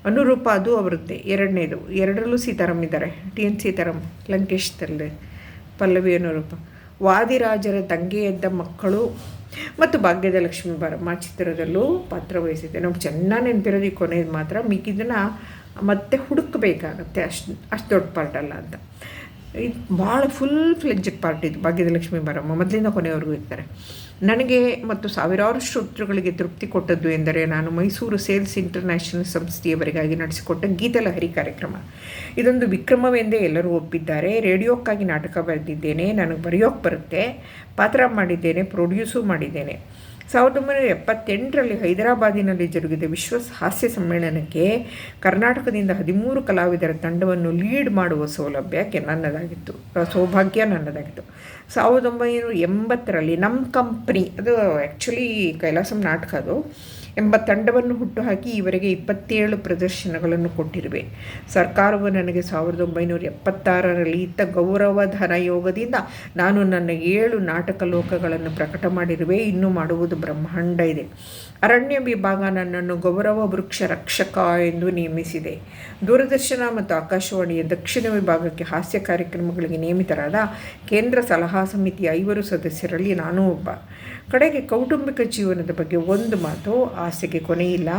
ಅನುರೂಪ ಅದು ಅವರದ್ದೇ ಎರಡನೇದು, ಎರಡರಲ್ಲೂ ಸೀತಾರಾಮ್ ಇದ್ದಾರೆ. ಟಿ. ಎನ್. ಸೀತಾರಾಮ್ ಲಂಕೇಶ್ದಲ್ಲಿ ಪಲ್ಲವಿ ಅನುರೂಪ. ವಾದಿರಾಜರ ತಂಗಿಯದ್ದ ಮಕ್ಕಳು ಮತ್ತು ಭಾಗ್ಯದ ಲಕ್ಷ್ಮೀ ಬಾರಮ್ಮ ಚಿತ್ರದಲ್ಲೂ ಪಾತ್ರ ವಹಿಸಿದ್ದೆ ನಮ್ಗೆ ಚೆನ್ನಾಗಿ ನೆನಪಿರೋದು ಈ ಕೊನೆಯದು ಮಾತ್ರ. ಮಿಕ್ಕಿದ್ದನ್ನು ಮತ್ತೆ ಹುಡುಕಬೇಕಾಗತ್ತೆ. ಅಷ್ಟು ಅಷ್ಟು ದೊಡ್ಡ ಪಾರ್ಟ್ ಅಲ್ಲ ಅಂತ. ಇದು ಭಾಳ ಫುಲ್ ಫ್ಲೆಜ್ಜಡ್ ಪಾರ್ಟಿ ಇದು ಭಾಗ್ಯದಲಕ್ಷ್ಮಿ ಬಾರಮ್ಮ. ಮೊದಲಿಂದ ಕೊನೆಯವರೆಗೂ ಇರ್ತಾರೆ. ನನಗೆ ಮತ್ತು ಸಾವಿರಾರು ಶ್ರೋತೃಗಳಿಗೆ ತೃಪ್ತಿ ಕೊಟ್ಟದ್ದು ಎಂದರೆ ನಾನು ಮೈಸೂರು ಸೇಲ್ಸ್ ಇಂಟರ್ನ್ಯಾಷನಲ್ ಸಂಸ್ಥೆಯವರಿಗಾಗಿ ನಡೆಸಿಕೊಟ್ಟ ಗೀತಲಹರಿ ಕಾರ್ಯಕ್ರಮ. ಇದೊಂದು ವಿಕ್ರಮವೆಂದೇ ಎಲ್ಲರೂ ಒಪ್ಪಿದ್ದಾರೆ. ರೇಡಿಯೋಕ್ಕಾಗಿ ನಾಟಕ ಬರೆದಿದ್ದೇನೆ. ನನಗೆ ಬರೆಯೋಕ್ಕೆ ಬರುತ್ತೆ. ಪಾತ್ರ ಮಾಡಿದ್ದೇನೆ, ಪ್ರೊಡ್ಯೂಸು ಮಾಡಿದ್ದೇನೆ. ಸಾವಿರದ ಒಂಬೈನೂರ ಎಪ್ಪತ್ತೆಂಟರಲ್ಲಿ ಹೈದರಾಬಾದಿನಲ್ಲಿ ಜರುಗಿದ ವಿಶ್ವ ಹಾಸ್ಯ ಸಮ್ಮೇಳನಕ್ಕೆ ಕರ್ನಾಟಕದಿಂದ ಹದಿಮೂರು ಕಲಾವಿದರ ತಂಡವನ್ನು ಲೀಡ್ ಮಾಡುವ ಸೌಲಭ್ಯಕ್ಕೆ ನನ್ನದಾಗಿತ್ತು. ಸೌಭಾಗ್ಯ ನನ್ನದಾಗಿತ್ತು. ಸಾವಿರದ ಒಂಬೈನೂರ ಎಂಬತ್ತರಲ್ಲಿ ನಮ್ಮ ಕಂಪ್ನಿ, ಅದು ಆ್ಯಕ್ಚುಲಿ ಕೈಲಾಸಂ ನಾಟಕ ಅದು. ಎಂಬ ತಂಡವನ್ನು ಹುಟ್ಟುಹಾಕಿ ಈವರೆಗೆ ಇಪ್ಪತ್ತೇಳು ಪ್ರದರ್ಶನಗಳನ್ನು ಕೊಟ್ಟಿರುವೆ. ಸರ್ಕಾರವು ನನಗೆ ಸಾವಿರದ ಒಂಬೈನೂರ ಎಪ್ಪತ್ತಾರರಲ್ಲಿ ಇತ್ತ ಗೌರವಧನ ಯೋಗದಿಂದ ನಾನು ನನ್ನ ಏಳು ನಾಟಕ ಲೋಕಗಳನ್ನು ಪ್ರಕಟ ಮಾಡಿರುವೆ. ಇನ್ನೂ ಮಾಡುವುದು ಬ್ರಹ್ಮಾಂಡ ಇದೆ. ಅರಣ್ಯ ವಿಭಾಗ ನನ್ನನ್ನು ಗೌರವ ವೃಕ್ಷ ರಕ್ಷಕ ಎಂದು ನೇಮಿಸಿದೆ. ದೂರದರ್ಶನ ಮತ್ತು ಆಕಾಶವಾಣಿಯ ದಕ್ಷಿಣ ವಿಭಾಗಕ್ಕೆ ಹಾಸ್ಯ ಕಾರ್ಯಕ್ರಮಗಳಿಗೆ ನೇಮಿತರಾದ ಕೇಂದ್ರ ಸಲಹಾ ಸಮಿತಿಯ ಐವರು ಸದಸ್ಯರಲ್ಲಿ ನಾನೂ ಒಬ್ಬ. ಕಡೆಗೆ ಕೌಟುಂಬಿಕ ಜೀವನದ ಬಗ್ಗೆ ಒಂದು ಮಾತು ಆಸೆಗೆ ಕೊನೆಯಿಲ್ಲ.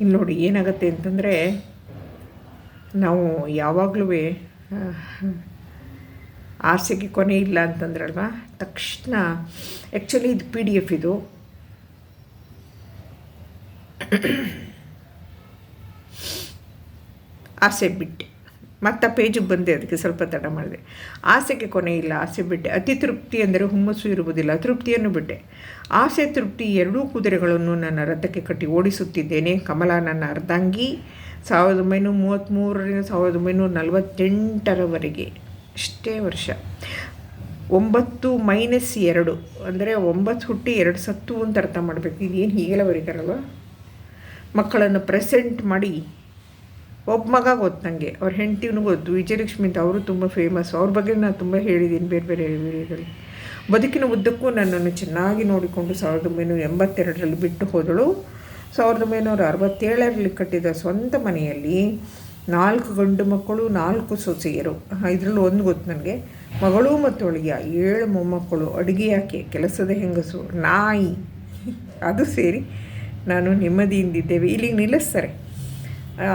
ಇಲ್ಲಿ ನೋಡಿ ಏನಾಗುತ್ತೆ ಅಂತಂದರೆ ನಾವು ಯಾವಾಗಲೂ ಆಸೆಗೆ ಕೊನೆ ಇಲ್ಲ ಅಂತಂದ್ರಲ್ವ? ತಕ್ಷಣ ಆ್ಯಕ್ಚುಲಿ ಇದು ಪಿ ಡಿ ಎಫ್ ಇದು. ಆಸೆ ಬಿಟ್ಟೆ. ಮತ್ತೆ ಪೇಜಿಗೆ ಬಂದೆ, ಅದಕ್ಕೆ ಸ್ವಲ್ಪ ತಡ ಮಾಡಿದೆ. ಆಸೆಗೆ ಕೊನೆ ಇಲ್ಲ ಆಸೆ ಬಿಟ್ಟೆ. ಅತಿ ತೃಪ್ತಿ ಅಂದರೆ ಹುಮ್ಮಸ್ಸು ಇರುವುದಿಲ್ಲ, ತೃಪ್ತಿಯನ್ನು ಬಿಟ್ಟೆ. ಆಸೆ ತೃಪ್ತಿ ಎರಡೂ ಕುದುರೆಗಳನ್ನು ನನ್ನ ರಥಕ್ಕೆ ಕಟ್ಟಿ ಓಡಿಸುತ್ತಿದ್ದೇನೆ. ಕಮಲ ನನ್ನ ಅರ್ಧಾಂಗಿ ಸಾವಿರದ ಒಂಬೈನೂರ ಮೂವತ್ತ್ಮೂರರಿಂದ ಸಾವಿರದ ಒಂಬೈನೂರ ನಲವತ್ತೆಂಟರವರೆಗೆ. ಅಷ್ಟೇ ವರ್ಷ. ಒಂಬತ್ತು ಮೈನಸ್ ಎರಡು, ಅಂದರೆ ಒಂಬತ್ತು ಹುಟ್ಟಿ ಎರಡು ಸತ್ತು ಅಂತ ಅರ್ಥ ಮಾಡಬೇಕು. ಇದೇನು ಹೀಗೆಲ್ಲ ಬರೀತಾರಲ್ವ? ಮಕ್ಕಳನ್ನು ಪ್ರೆಸೆಂಟ್ ಮಾಡಿ, ಒಬ್ಬ ಮಗ ಗೊತ್ತು ನನಗೆ ಅವ್ರ ಹೆಂಡತಿನೂ ಗೊತ್ತು. ವಿಜಯಲಕ್ಷ್ಮಿ ಅಂತ ಅವರು ತುಂಬ ಫೇಮಸ್ ಅವ್ರ ಬಗ್ಗೆ ನಾನು ತುಂಬ ಹೇಳಿದ್ದೀನಿ ಬೇರೆ ಬೇರೆ ವಿಡಿಯೋದಲ್ಲಿ. ಬದುಕಿನ ಉದ್ದಕ್ಕೂ ನನ್ನನ್ನು ಚೆನ್ನಾಗಿ ನೋಡಿಕೊಂಡು ಸಾವಿರದ ಒಂಬೈನೂರ ಎಂಬತ್ತೆರಡರಲ್ಲಿ ಬಿಟ್ಟು ಹೋದಳು. ಸಾವಿರದ ಒಂಬೈನೂರ ಅರವತ್ತೇಳರಲ್ಲಿ ಕಟ್ಟಿದ ಸ್ವಂತ ಮನೆಯಲ್ಲಿ ನಾಲ್ಕು ಗಂಡು ಮಕ್ಕಳು, ನಾಲ್ಕು ಸೊಸೆಯರು. ಇದರಲ್ಲಿ ಒಂದು ಗೊತ್ತು ನನಗೆ. ಮಗಳು ಮತ್ತು ಅಳಿಯ, ಏಳು ಮೊಮ್ಮಕ್ಕಳು. ಅಡುಗೆ ಯಾಕೆ? ಕೆಲಸದ ಹೆಂಗಸು? ನಾಯಿ. ಅದು ಸೇರಿ ನಾನು ನೆಮ್ಮದಿಯಿಂದಿದ್ದೇವೆ. ಇಲ್ಲಿಗೆ ನಿಲ್ಲಿಸ್ತಾರೆ.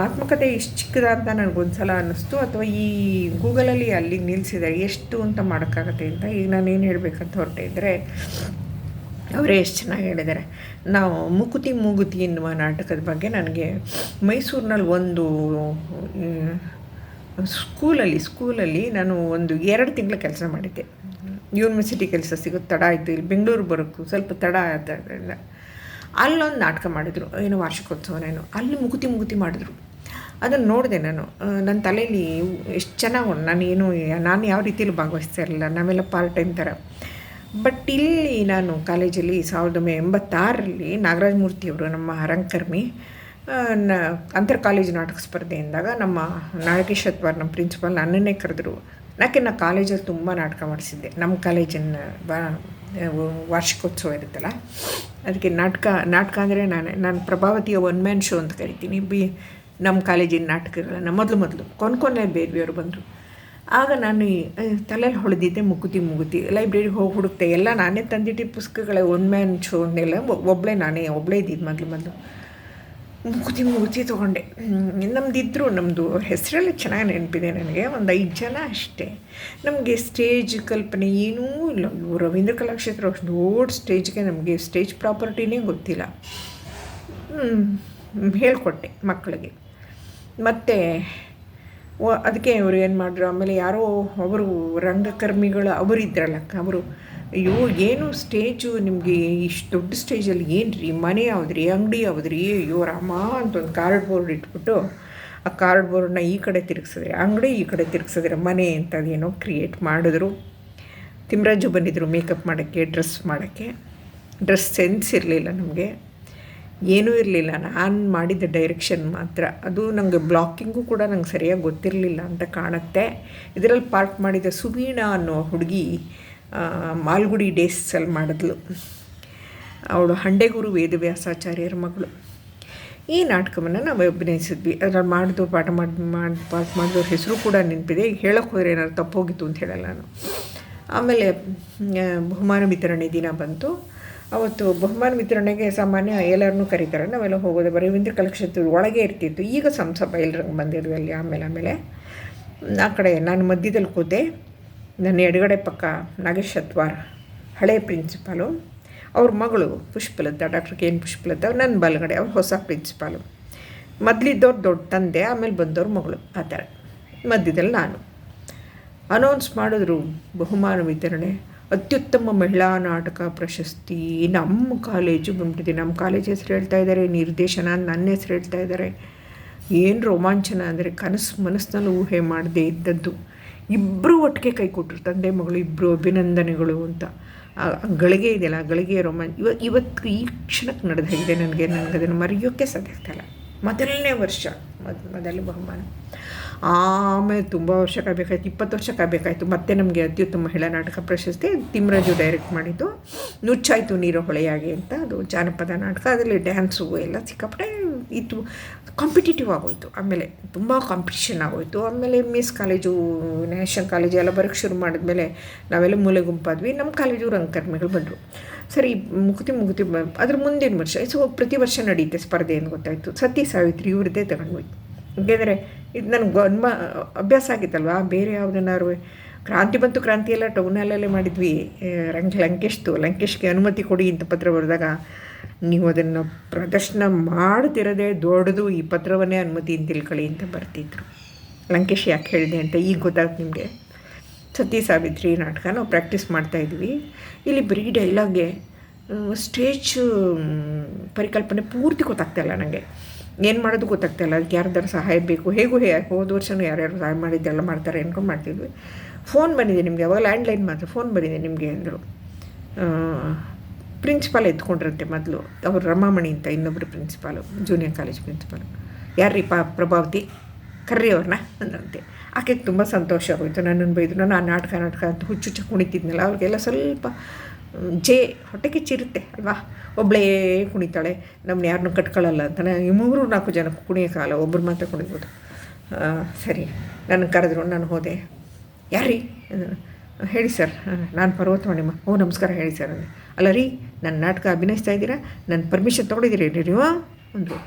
ಆತ್ಮಕಥೆ ಇಷ್ಟು ಚಿಕ್ಕದ ಅಂತ ನನಗೊಂದು ಸಲ ಅನ್ನಿಸ್ತು. ಅಥವಾ ಈ ಗೂಗಲಲ್ಲಿ ಅಲ್ಲಿಗೆ ನಿಲ್ಲಿಸಿದ್ದಾರೆ. ಎಷ್ಟು ಅಂತ ಮಾಡೋಕ್ಕಾಗತ್ತೆ ಅಂತ ಈಗ ನಾನು ಏನು ಹೇಳಬೇಕಂತ ಹೊರಟೆ ಇದ್ದರೆ ಅವರೇ ಎಷ್ಟು ಚೆನ್ನಾಗಿ ಹೇಳಿದ್ದಾರೆ. ನಾವು ಮುಕುತಿ ಮೂಗುತಿ ಎನ್ನುವ ನಾಟಕದ ಬಗ್ಗೆ ನನಗೆ ಮೈಸೂರಿನಲ್ಲಿ ಒಂದು ಸ್ಕೂಲಲ್ಲಿ ಸ್ಕೂಲಲ್ಲಿ ನಾನು ಒಂದು ಎರಡು ತಿಂಗಳ ಕೆಲಸ ಮಾಡಿದ್ದೆ. ಯೂನಿವರ್ಸಿಟಿ ಕೆಲಸ ಸಿಗೋದು ತಡ ಆಯಿತು. ಇಲ್ಲಿ ಬೆಂಗಳೂರು ಬರೋಕ್ಕೂ ಸ್ವಲ್ಪ ತಡ ಆದ್ದರಿಂದ ಅಲ್ಲೊಂದು ನಾಟಕ ಮಾಡಿದರು, ಏನು ವಾರ್ಷಿಕೋತ್ಸವನೇನು ಅಲ್ಲಿ ಮುಗುತಿ ಮುಗುತಿ ಮಾಡಿದ್ರು. ಅದನ್ನು ನೋಡಿದೆ ನಾನು. ನನ್ನ ತಲೆಯಲ್ಲಿ ಎಷ್ಟು ಚೆನ್ನಾಗಿ ನಾನು ಏನು ನಾನು ಯಾವ ರೀತಿಯಲ್ಲಿ ಭಾಗವಹಿಸ್ತಾ ಇರಲಿಲ್ಲ. ನಾವೆಲ್ಲ ಪಾರ್ಟ್ ಟೈಮ್ ಥರ ಬಟ್ ಇಲ್ಲಿ ನಾನು ಕಾಲೇಜಲ್ಲಿ ಸಾವಿರದ ಒಂಬೈನೂರ ಎಂಬತ್ತಾರರಲ್ಲಿ ನಾಗರಾಜ ಮೂರ್ತಿಯವರು ನಮ್ಮ ಅರಂಕರ್ಮಿ ನ, ಅಂತರ್ ಕಾಲೇಜು ನಾಟಕ ಸ್ಪರ್ಧೆ ಅಂದಾಗ ನಮ್ಮ ನಾಗೇಶತ್ವಾರ್ ನಮ್ಮ ಪ್ರಿನ್ಸಿಪಾಲ್ ನನ್ನನ್ನೇ ಕರೆದ್ರು. ಯಾಕೆ ನಾನು ಕಾಲೇಜಲ್ಲಿ ತುಂಬ ನಾಟಕ ಮಾಡಿಸಿದ್ದೆ. ನಮ್ಮ ಕಾಲೇಜಿನ ಬಾ ವಾರ್ಷಿಕೋತ್ಸವ ಇರುತ್ತಲ್ಲ, ಅದಕ್ಕೆ ನಾಟಕ ನಾಟಕ ಅಂದರೆ ನಾನು ನಾನು ಪ್ರಭಾವತಿಯ ಒನ್ ಮ್ಯಾನ್ ಶೋ ಅಂತ ಕರಿತೀನಿ. ಬಿ, ನಮ್ಮ ಕಾಲೇಜಿನ ನಾಟಕಗಳನ್ನು ಮೊದಲು ಮೊದಲು ಕೊನೆ ಕೊನೆ ಬೇರೆಯವರು ಬಂದರು. ಆಗ ನಾನು ತಲೆಯಲ್ಲಿ ಹೊಳೆದಿದ್ದೆ ಮುಗುತಿ ಮುಗುತಿ ಲೈಬ್ರರಿ ಹೋಗಿ ಹುಡುಕ್ತೆ ಎಲ್ಲ ನಾನೇ ತಂದಿಟ್ಟು ಪುಸ್ತಕಗಳ, ಒನ್ ಮ್ಯಾನ್ ಶೋ ಅಂದೆಲ್ಲ ಒಬ್ಬಳೇ ನಾನೇ ಒಬ್ಬಳೇ ಇದ್ದಿದ್ದು ಮೊದಲು ಮೊದಲು. ಮುಗುತಿ ಮುಗುತಿ ತೊಗೊಂಡೆ. ನಮ್ಮದಿದ್ದರು ನಮ್ಮದು ಹೆಸರಲ್ಲಿ ಚೆನ್ನಾಗಿ ನೆನಪಿದೆ ನನಗೆ. ಒಂದು ಐದು ಜನ ಅಷ್ಟೇ. ನಮಗೆ ಸ್ಟೇಜ್ ಕಲ್ಪನೆ ಏನೂ ಇಲ್ಲ. ಇವು ರವೀಂದ್ರ ಕಲಾಕ್ಷೇತ್ರ ಅಷ್ಟು ದೊಡ್ಡ ಸ್ಟೇಜ್ಗೆ ನಮಗೆ ಸ್ಟೇಜ್ ಪ್ರಾಪರ್ಟಿನೇ ಗೊತ್ತಿಲ್ಲ. ಹೇಳಿಕೊಟ್ಟೆ ಮಕ್ಕಳಿಗೆ. ಮತ್ತು ಅದಕ್ಕೆ ಇವರು ಏನು ಮಾಡಿದ್ರು ಆಮೇಲೆ ಯಾರೋ ಅವರು ರಂಗಕರ್ಮಿಗಳು ಅವರಿದ್ರಲ್ಲ ಅವರು, ಅಯ್ಯೋ, ಏನು ಸ್ಟೇಜು? ನಿಮಗೆ ಇಷ್ಟು ದೊಡ್ಡ ಸ್ಟೇಜಲ್ಲಿ ಏನು ರೀ ಮನೆ ಯಾವ್ದು ರೀ ಅಂಗಡಿ ಯಾವುದ್ರಿ? ಅಯ್ಯೋ, ರಾಮ ಅಂತ ಒಂದು ಕಾರ್ಡ್ ಬೋರ್ಡ್ ಇಟ್ಬಿಟ್ಟು, ಆ ಕಾರ್ಡ್ ಬೋರ್ಡ್ನ ಈ ಕಡೆ ತಿರುಗಿಸಿದ್ರೆ, ಅಂಗಡಿ ಈ ಕಡೆ ತಿರುಗಿಸಿದ್ರೆ ಮನೆ ಅಂತ ಅದೇನೋ ಕ್ರಿಯೇಟ್ ಮಾಡಿದ್ರು. ತಿಮ್ರಾಜು ಬಂದಿದ್ದರು ಮೇಕಪ್ ಮಾಡೋಕ್ಕೆ ಡ್ರೆಸ್ ಮಾಡೋಕ್ಕೆ. ಡ್ರೆಸ್ ಸೆನ್ಸ್ ಇರಲಿಲ್ಲ ನಮಗೆ. ಏನೂ ಇರಲಿಲ್ಲ. ನಾನು ಮಾಡಿದ ಡೈರೆಕ್ಷನ್ ಮಾತ್ರ. ಅದು ನನಗೆ ಬ್ಲಾಕಿಂಗು ಕೂಡ ನಂಗೆ ಸರಿಯಾಗಿ ಗೊತ್ತಿರಲಿಲ್ಲ ಅಂತ ಕಾಣುತ್ತೆ. ಇದರಲ್ಲಿ ಪಾರ್ಟ್ ಮಾಡಿದ ಸುವೀಣಾ ಅನ್ನೋ ಹುಡುಗಿ ಮಾಲ್ಗುಡಿ ಡೇಸಲ್ಲಿ ಮಾಡಿದ್ಲು. ಅವಳು ಹಂಡೆಗುರು ವೇದವ್ಯಾಸಾಚಾರ್ಯರ ಮಗಳು. ಈ ನಾಟಕವನ್ನು ನಾವು ಅಭಿನಯಿಸಿದ್ವಿ. ಅದ್ರಲ್ಲಿ ಮಾಡಿದ್ದು ಪಾಠ ಮಾಡಿ ಮಾಡಿ, ಪಾಠ ಮಾಡಿದವ್ರ ಹೆಸರು ಕೂಡ ನೆನಪಿದೆ. ಈಗ ಹೇಳೋಕ್ಕೆ ಹೋದರೆ ಏನಾದ್ರು ತಪ್ಪೋಗಿತ್ತು ಅಂತ ಹೇಳಲ್ಲ ನಾನು. ಆಮೇಲೆ ಬಹುಮಾನ ವಿತರಣೆ ದಿನ ಬಂತು. ಅವತ್ತು ಬಹುಮಾನ ವಿತರಣೆಗೆ ಸಾಮಾನ್ಯ ಎಲ್ಲರನ್ನೂ ಕರೀತಾರೆ. ನಾವೆಲ್ಲ ಹೋಗೋದು ಬರೀ ವಿಂದ್ರ ಕಲೆಕ್ಷನ್ ಒಳಗೆ ಇರ್ತಿತ್ತು. ಈಗ ಸಂಸಪ ಎಲ್ಲರಂಗೆ ಬಂದಿದ್ವಿ ಅಲ್ಲಿ ಆಮೇಲೆ ಆಮೇಲೆ. ಆ ಕಡೆ ನಾನು ಮಧ್ಯದಲ್ಲಿ ಕೂತೆ, ನನ್ನ ಎಡಗಡೆ ಪಕ್ಕ ನಾಗೇಶ್ ಅತ್ವಾರ್ ಹಳೆ ಪ್ರಿನ್ಸಿಪಾಲು, ಅವ್ರ ಮಗಳು Pushpalatha, doctor K N Pushpalatha, ನನ್ನ ಬಲಗಡೆ ಅವ್ರು ಹೊಸ ಪ್ರಿನ್ಸಿಪಾಲು. ಮೊದಲಿದ್ದವ್ರು ದೊಡ್ಡ ತಂದೆ, ಆಮೇಲೆ ಬಂದವ್ರ ಮಗಳು ಆ ಥರ. ಮಧ್ಯದಲ್ಲಿ ನಾನು. ಅನೌನ್ಸ್ ಮಾಡಿದ್ರು ಬಹುಮಾನ ವಿತರಣೆ. ಅತ್ಯುತ್ತಮ ಮಹಿಳಾ ನಾಟಕ ಪ್ರಶಸ್ತಿ. ನಮ್ಮ ಕಾಲೇಜು ಬಂದ್ಬಿಟ್ಟಿದೆ. ನಮ್ಮ ಕಾಲೇಜ್ ಹೆಸರು ಹೇಳ್ತಾ ಇದ್ದಾರೆ. ನಿರ್ದೇಶನ ನನ್ನ ಹೆಸರು ಹೇಳ್ತಾ ಇದ್ದಾರೆ. ಏನು ರೋಮಾಂಚನ ಅಂದರೆ ಕನಸು ಮನಸ್ಸಿನಲ್ಲಿ ಊಹೆ ಮಾಡದೇ ಇದ್ದದ್ದು. ಇಬ್ಬರು ಒಟ್ಟಿಗೆ ಕೈ ಕೊಟ್ಟರು. ತಂದೆ ಮಗಳು ಇಬ್ಬರು ಅಭಿನಂದನೆಗಳು ಅಂತ. ಗಳಿಗೆ ಇದೆಯಲ್ಲ ಗಳಿಗೆ ರೋಮಾಂಚ. ಇವ, ಇವತ್ತು ಈ ಕ್ಷಣಕ್ಕೆ ನಡೆದಾಗಿದೆ ನನಗೆ ನನಗೆ ಅದನ್ನು ಮರೆಯೋಕ್ಕೆ ಸಾಧ್ಯ ಆಗ್ತಾಯಿಲ್ಲ ಮೊದಲನೇ ವರ್ಷ ಮೊದಲ ಬಹುಮಾನ. ಆಮೇಲೆ ತುಂಬ ವರ್ಷ ಕಾಯಬೇಕಾಯ್ತು, ಇಪ್ಪತ್ತು ವರ್ಷ ಕಾಯಬೇಕಾಯ್ತು. ಮತ್ತೆ ನಮಗೆ ಅತ್ಯುತ್ತಮ ಮಹಿಳಾ ನಾಟಕ ಪ್ರಶಸ್ತಿ ತಿಮ್ರಾಜು ಡೈರೆಕ್ಟ್ ಮಾಡಿದ್ದು. ನುಚ್ಚಾಯಿತು ನೀರು ಹೊಳೆಯಾಗಿ ಅಂತ, ಅದು ಜಾನಪದ ನಾಟಕ. ಅದರಲ್ಲಿ ಡ್ಯಾನ್ಸು ಎಲ್ಲ ಸಿಕ್ಕಾಪಟ್ಟೆ ಇತ್ತು. ಕಾಂಪಿಟೇಟಿವ್ ಆಗೋಯಿತು. ಆಮೇಲೆ ತುಂಬ ಕಾಂಪಿಟಿಷನ್ ಆಗೋಯಿತು. ಆಮೇಲೆ ಮಿಸ್ ಕಾಲೇಜು ನ್ಯಾಷನಲ್ ಕಾಲೇಜು ಎಲ್ಲ ಬರೋಕ್ಕೆ ಶುರು ಮಾಡಿದ್ಮೇಲೆ ನಾವೆಲ್ಲ ಮೂಲೆ ಗುಂಪಾದ್ವಿ. ನಮ್ಮ ಕಾಲೇಜು ರಂಗಕರ್ಮಿಗಳು ಬಂದರು. ಸರಿ ಮುಕ್ತಿ ಮುಕ್ತಿ ಅದ್ರ ಮುಂದಿನ ವರ್ಷ, ಸೊ ಪ್ರತಿ ವರ್ಷ ನಡೆಯುತ್ತೆ ಸ್ಪರ್ಧೆ ಏನು ಗೊತ್ತಾಯಿತು. ಸತಿ ಸಾವಿತ್ರಿ ಇವ್ರದ್ದೇ ತಗೊಂಡ್ವಿ. ಯಾಕೆಂದರೆ ಇದು ನನಗೆ ಅನ್ಮ ಅಭ್ಯಾಸ ಆಗಿತ್ತಲ್ವಾ? ಬೇರೆ ಯಾವುದನ್ನಾರು ಕ್ರಾಂತಿ ಬಂತು ಕ್ರಾಂತಿ ಎಲ್ಲ ಟೌನಲ್ಲೇ ಮಾಡಿದ್ವಿ. ರಂಗ್, ಲಂಕೇಶ್ದು, ಲಂಕೇಶ್ಗೆ ಅನುಮತಿ ಕೊಡಿ ಅಂತ ಪತ್ರ ಬರೆದಾಗ, ನೀವು ಅದನ್ನು ಪ್ರದರ್ಶನ ಮಾಡ್ತಿರೋದೇ ದೊಡ್ಡದು, ಈ ಪತ್ರವನ್ನೇ ಅನುಮತಿ ಅಂತ ತಿಳ್ಕೊಳ್ಳಿ ಅಂತ ಬರ್ತಿದ್ರು. ಲಂಕೇಶ್ ಯಾಕೆ ಹೇಳಿದೆ ಅಂತ ಈಗ ಗೊತ್ತಾಗ್ತು ನಿಮಗೆ. ಸತಿ ಸಾವಿತ್ರಿ ನಾಟಕ ನಾವು ಪ್ರಾಕ್ಟೀಸ್ ಮಾಡ್ತಾಯಿದ್ವಿ ಇಲ್ಲಿ ಬರೀ ಡೈಲಾಗ್ಗೆ ಸ್ಟೇಜ್ ಪರಿಕಲ್ಪನೆ ಪೂರ್ತಿ ಗೊತ್ತಾಗ್ತಾಯಿಲ್ಲ ನನಗೆ ಏನು ಮಾಡೋದು ಗೊತ್ತಾಗ್ತಾಯಿಲ್ಲ ಅದಕ್ಕೆ ಯಾರ್ದಾರು ಸಹಾಯ ಬೇಕು. ಹೇಗೂ ಹೇ, ಹೋದ ವರ್ಷವೂ ಯಾರ್ಯಾರು ಸಹಾಯ ಮಾಡಿದ್ದೆಲ್ಲ ಮಾಡ್ತಾರೆ ಅಂದ್ಕೊಂಡು ಮಾಡ್ತಿದ್ವಿ. ಫೋನ್ ಬಂದಿದೆ ನಿಮಗೆ ಅವಾಗ ಲ್ಯಾಂಡ್ಲೈನ್ ಮಾತ್ರ. ಫೋನ್ ಬಂದಿದೆ ನಿಮಗೆ ಅಂದರು. ಪ್ರಿನ್ಸಿಪಾಲ್ ಎತ್ಕೊಂಡಿರುತ್ತೆ ಮೊದಲು. ಅವರು ರಮಾಮಣಿ ಅಂತ ಇನ್ನೊಬ್ಬರು ಪ್ರಿನ್ಸಿಪಾಲು ಜೂನಿಯರ್ ಕಾಲೇಜ್ ಪ್ರಿನ್ಸಿಪಾಲು ಯಾರ್ರೀ ಪಾ, ಪ್ರಭಾವತಿ? ಕರ್ರಿ ಅವ್ರನ್ನ ಅಂದ್ರಂತೆ. ಆಕೆಗೆ ತುಂಬ ಸಂತೋಷ ಆಗೋಯ್ತು. ನನ್ನನ್ನು ಬೈದ್ರು. ನಾನು ನಾಟಕ ನಾಟಕ ಅಂತ ಹುಚ್ಚುಚ್ಚು ಕುಣಿತಿದ್ನಲ್ಲ. ಅವ್ರಿಗೆಲ್ಲ ಸ್ವಲ್ಪ ಜೇ ಹೊಟ್ಟೆ ಕಿಚ್ಚಿರುತ್ತೆ ಅಲ್ವಾ? ಒಬ್ಬಳೇ ಕುಣಿತಾಳೆ ನಮ್ಮನ್ನ ಯಾರನ್ನೂ ಕಟ್ಕೊಳ್ಳಲ್ಲ ಅಂತಾನೆ. ಈ ಮೂರು ನಾಲ್ಕು ಜನ ಕುಣಿಯೋಕ್ಕಾಗಲ್ಲ ಒಬ್ಬರು ಮಾತ್ರ ಕುಣಿಬೋದು. ಸರಿ ನನ್ನ ಕರೆದ್ರು, ನಾನು ಹೋದೆ. ಯಾರೀ? ಹೇಳಿ ಸರ್, ನಾನು ಪರ್ವತವಾಣಿಮ್ಮ. ಓ, ನಮಸ್ಕಾರ, ಹೇಳಿ ಸರ್ ಅಂದೆ. ಅಲ್ಲ ರೀ, ನನ್ನ ನಾಟಕ ಅಭಿನಯಿಸ್ತಾ ಇದ್ದೀರಾ? ನನ್ನ ಪರ್ಮಿಷನ್ ತೊಗೊಂಡಿದ್ದೀರಿ ರೀ ನೀವು ಅಂದರು.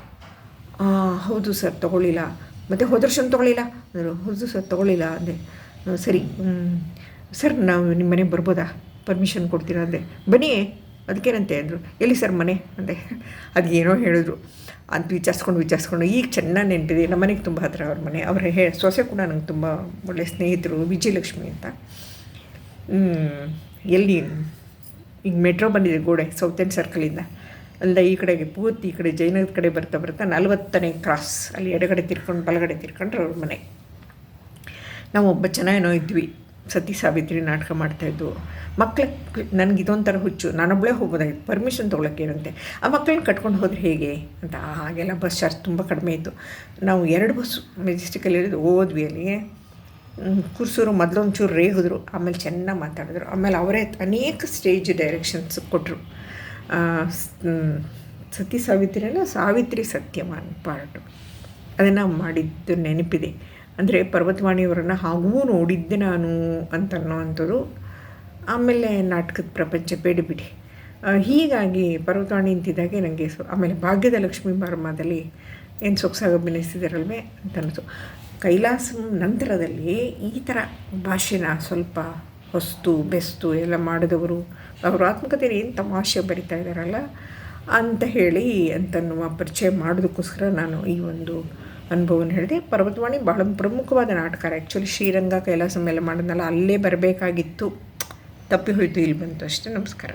ಹೌದು ಸರ್, ತೊಗೊಳ್ಳಿಲ್ಲ. ಮತ್ತು ಹೋದ ತೊಗೊಳ್ಳಿಲ್ಲ? ಅಂದರು. ಹೌದು ಸರ್, ತೊಗೊಳ್ಳಿಲ್ಲ ಅಂದೆ. ಸರಿ ಸರ್, ನಾವು ನಿಮ್ಮ ಮನೆಗೆ ಬರ್ಬೋದಾ? ಪರ್ಮಿಷನ್ ಕೊಡ್ತೀರಾ ಅಂದೆ, ಬನ್ನಿ, ಅದಕ್ಕೇನಂತೆ? ಅಂದರು, ಎಲ್ಲಿ ಸರ್ ಮನೆ? ಅಂದೆ, ಅದು ಏನೋ ಹೇಳಿದ್ರು. ಅಂತ ವಿಚಾರಿಸ್ಕೊಂಡು ವಿಚಾರಿಸ್ಕೊಂಡು, ಈಗ ಚೆನ್ನಾಗಿ ನೆನಪಿದೆ ನಮ್ಮ ಮನೆಗೆ ತುಂಬ ಹತ್ರ ಅವ್ರ ಮನೆ. ಅವರ ಹೇ, ಸೊಸೆ ಕೂಡ ನಂಗೆ ತುಂಬ ಒಳ್ಳೆಯ ಸ್ನೇಹಿತರು, ವಿಜಯಲಕ್ಷ್ಮಿ ಅಂತ. ಎಲ್ಲಿ, ಈಗ ಮೆಟ್ರೋ ಬಂದಿದೆ ಗೋಡೆ ಸೌತ್ ಎಂಡ್ ಸರ್ಕಲಿಂದ ಅಲ್ಲ ಈ ಕಡೆಗೆ ಪೂರ್ತಿ ಈ ಕಡೆ ಜೈನದ ಕಡೆ ಬರ್ತಾ ಬರ್ತಾ ನಲವತ್ತನೇ ಕ್ರಾಸ್ ಅಲ್ಲಿ ಎಡಗಡೆ ತಿರ್ಕೊಂಡು ಬಲಗಡೆ ತಿರ್ಕೊಂಡ್ರೆ ಅವ್ರ ಮನೆ. ನಾವು ಒಬ್ಬ ಚೆನ್ನಾಗೇನೋ ಇದ್ವಿ. ಸತಿ ಸಾವಿತ್ರಿ ನಾಟಕ ಮಾಡ್ತಾಯಿದ್ದು ಮಕ್ಳು, ನನಗೆ ಇದೊಂಥರ ಹುಚ್ಚು. ನಾನೊಬ್ಬಳೇ ಹೋಗ್ಬೋದಾಗಿತ್ತು ಪರ್ಮಿಷನ್ ಏನಂತೆ? ಆ ಮಕ್ಕಳನ್ನ ಕಟ್ಕೊಂಡು ಹೋದ್ರೆ ಹೇಗೆ ಅಂತ. ಹಾಗೆಲ್ಲ ಬಸ್ ಚಾರ್ಜ್ ತುಂಬ ಕಡಿಮೆ ಇತ್ತು. ನಾವು ಎರಡು ಬಸ್ ಮೆಜೆಸ್ಟಿಕಲ್ಲಿ ಹೋದ್ವಿ ಅಲ್ಲಿಗೆ ಕುರ್ಸೂರು ಮೊದಲೊಂಚೂರು ರೇಗಿದ್ರು. ಆಮೇಲೆ ಚೆನ್ನಾಗಿ ಮಾತಾಡಿದ್ರು. ಆಮೇಲೆ ಅವರೇ ಅನೇಕ ಸ್ಟೇಜ್ ಡೈರೆಕ್ಷನ್ಸ್ ಕೊಟ್ಟರು ಸತಿ ಸಾವಿತ್ರಿನ ಸಾವಿತ್ರಿ ಸತ್ಯಮಾನ್ ಪಾರ್ಟು. ಅದನ್ನು ಮಾಡಿದ್ದು ನೆನಪಿದೆ. ಅಂದರೆ ಪರ್ವತವಾಣಿಯವರನ್ನು ಹಾಗೂ ನೋಡಿದ್ದೆ ನಾನು ಅಂತ ಆಮೇಲೆ ನಾಟಕದ ಪ್ರಪಂಚ ಬೇಡಿ ಬಿಡಿ. ಹೀಗಾಗಿ ಪರ್ವತವಾಣಿ ಅಂತಿದ್ದಾಗೆ ನನಗೆ ಸೊ, ಆಮೇಲೆ ಭಾಗ್ಯದ ಲಕ್ಷ್ಮೀ ಬಾರಮ್ಮದಲ್ಲಿ ಏನು ಸೊಗಸಾಗಿ ಅಭಿನಯಿಸಿದಾರಲ್ವೇ ಅಂತ ಕೈಲಾಸ ನಂತರದಲ್ಲಿ ಈ ಥರ ಭಾಷೆನ ಸ್ವಲ್ಪ ಹೊಸ್ತು, ಬೆಸ್ತು ಎಲ್ಲ ಮಾಡಿದವರು, ಅವರ ಆತ್ಮಕಥೆಯಲ್ಲಿ ಏನು ತಮಾಷೆ ಬರಿತಾ ಇದ್ದಾರಲ್ಲ ಅಂತ ಹೇಳಿ ಅಂತನ್ನುವ ಪರಿಚಯ ಮಾಡೋದಕ್ಕೋಸ್ಕರ ನಾನು ಈ ಒಂದು ಅನುಭವನ ಹೇಳಿದೆ. ಪರ್ವತವಾಣಿ ಬಹಳ ಪ್ರಮುಖವಾದ ನಾಟಕ. ಆ್ಯಕ್ಚುಲಿ ಶ್ರೀರಂಗ ಕೈಲಾಸ ಮೇಲೆ ಮಾಡಿದ್ನಲ್ಲ, ಅಲ್ಲೇ ಬರಬೇಕಾಗಿತ್ತು. ತಪ್ಪಿ ಹೋಯಿತು, ಇಲ್ಲಿ ಬಂತು. ಅಷ್ಟೇ, ನಮಸ್ಕಾರ.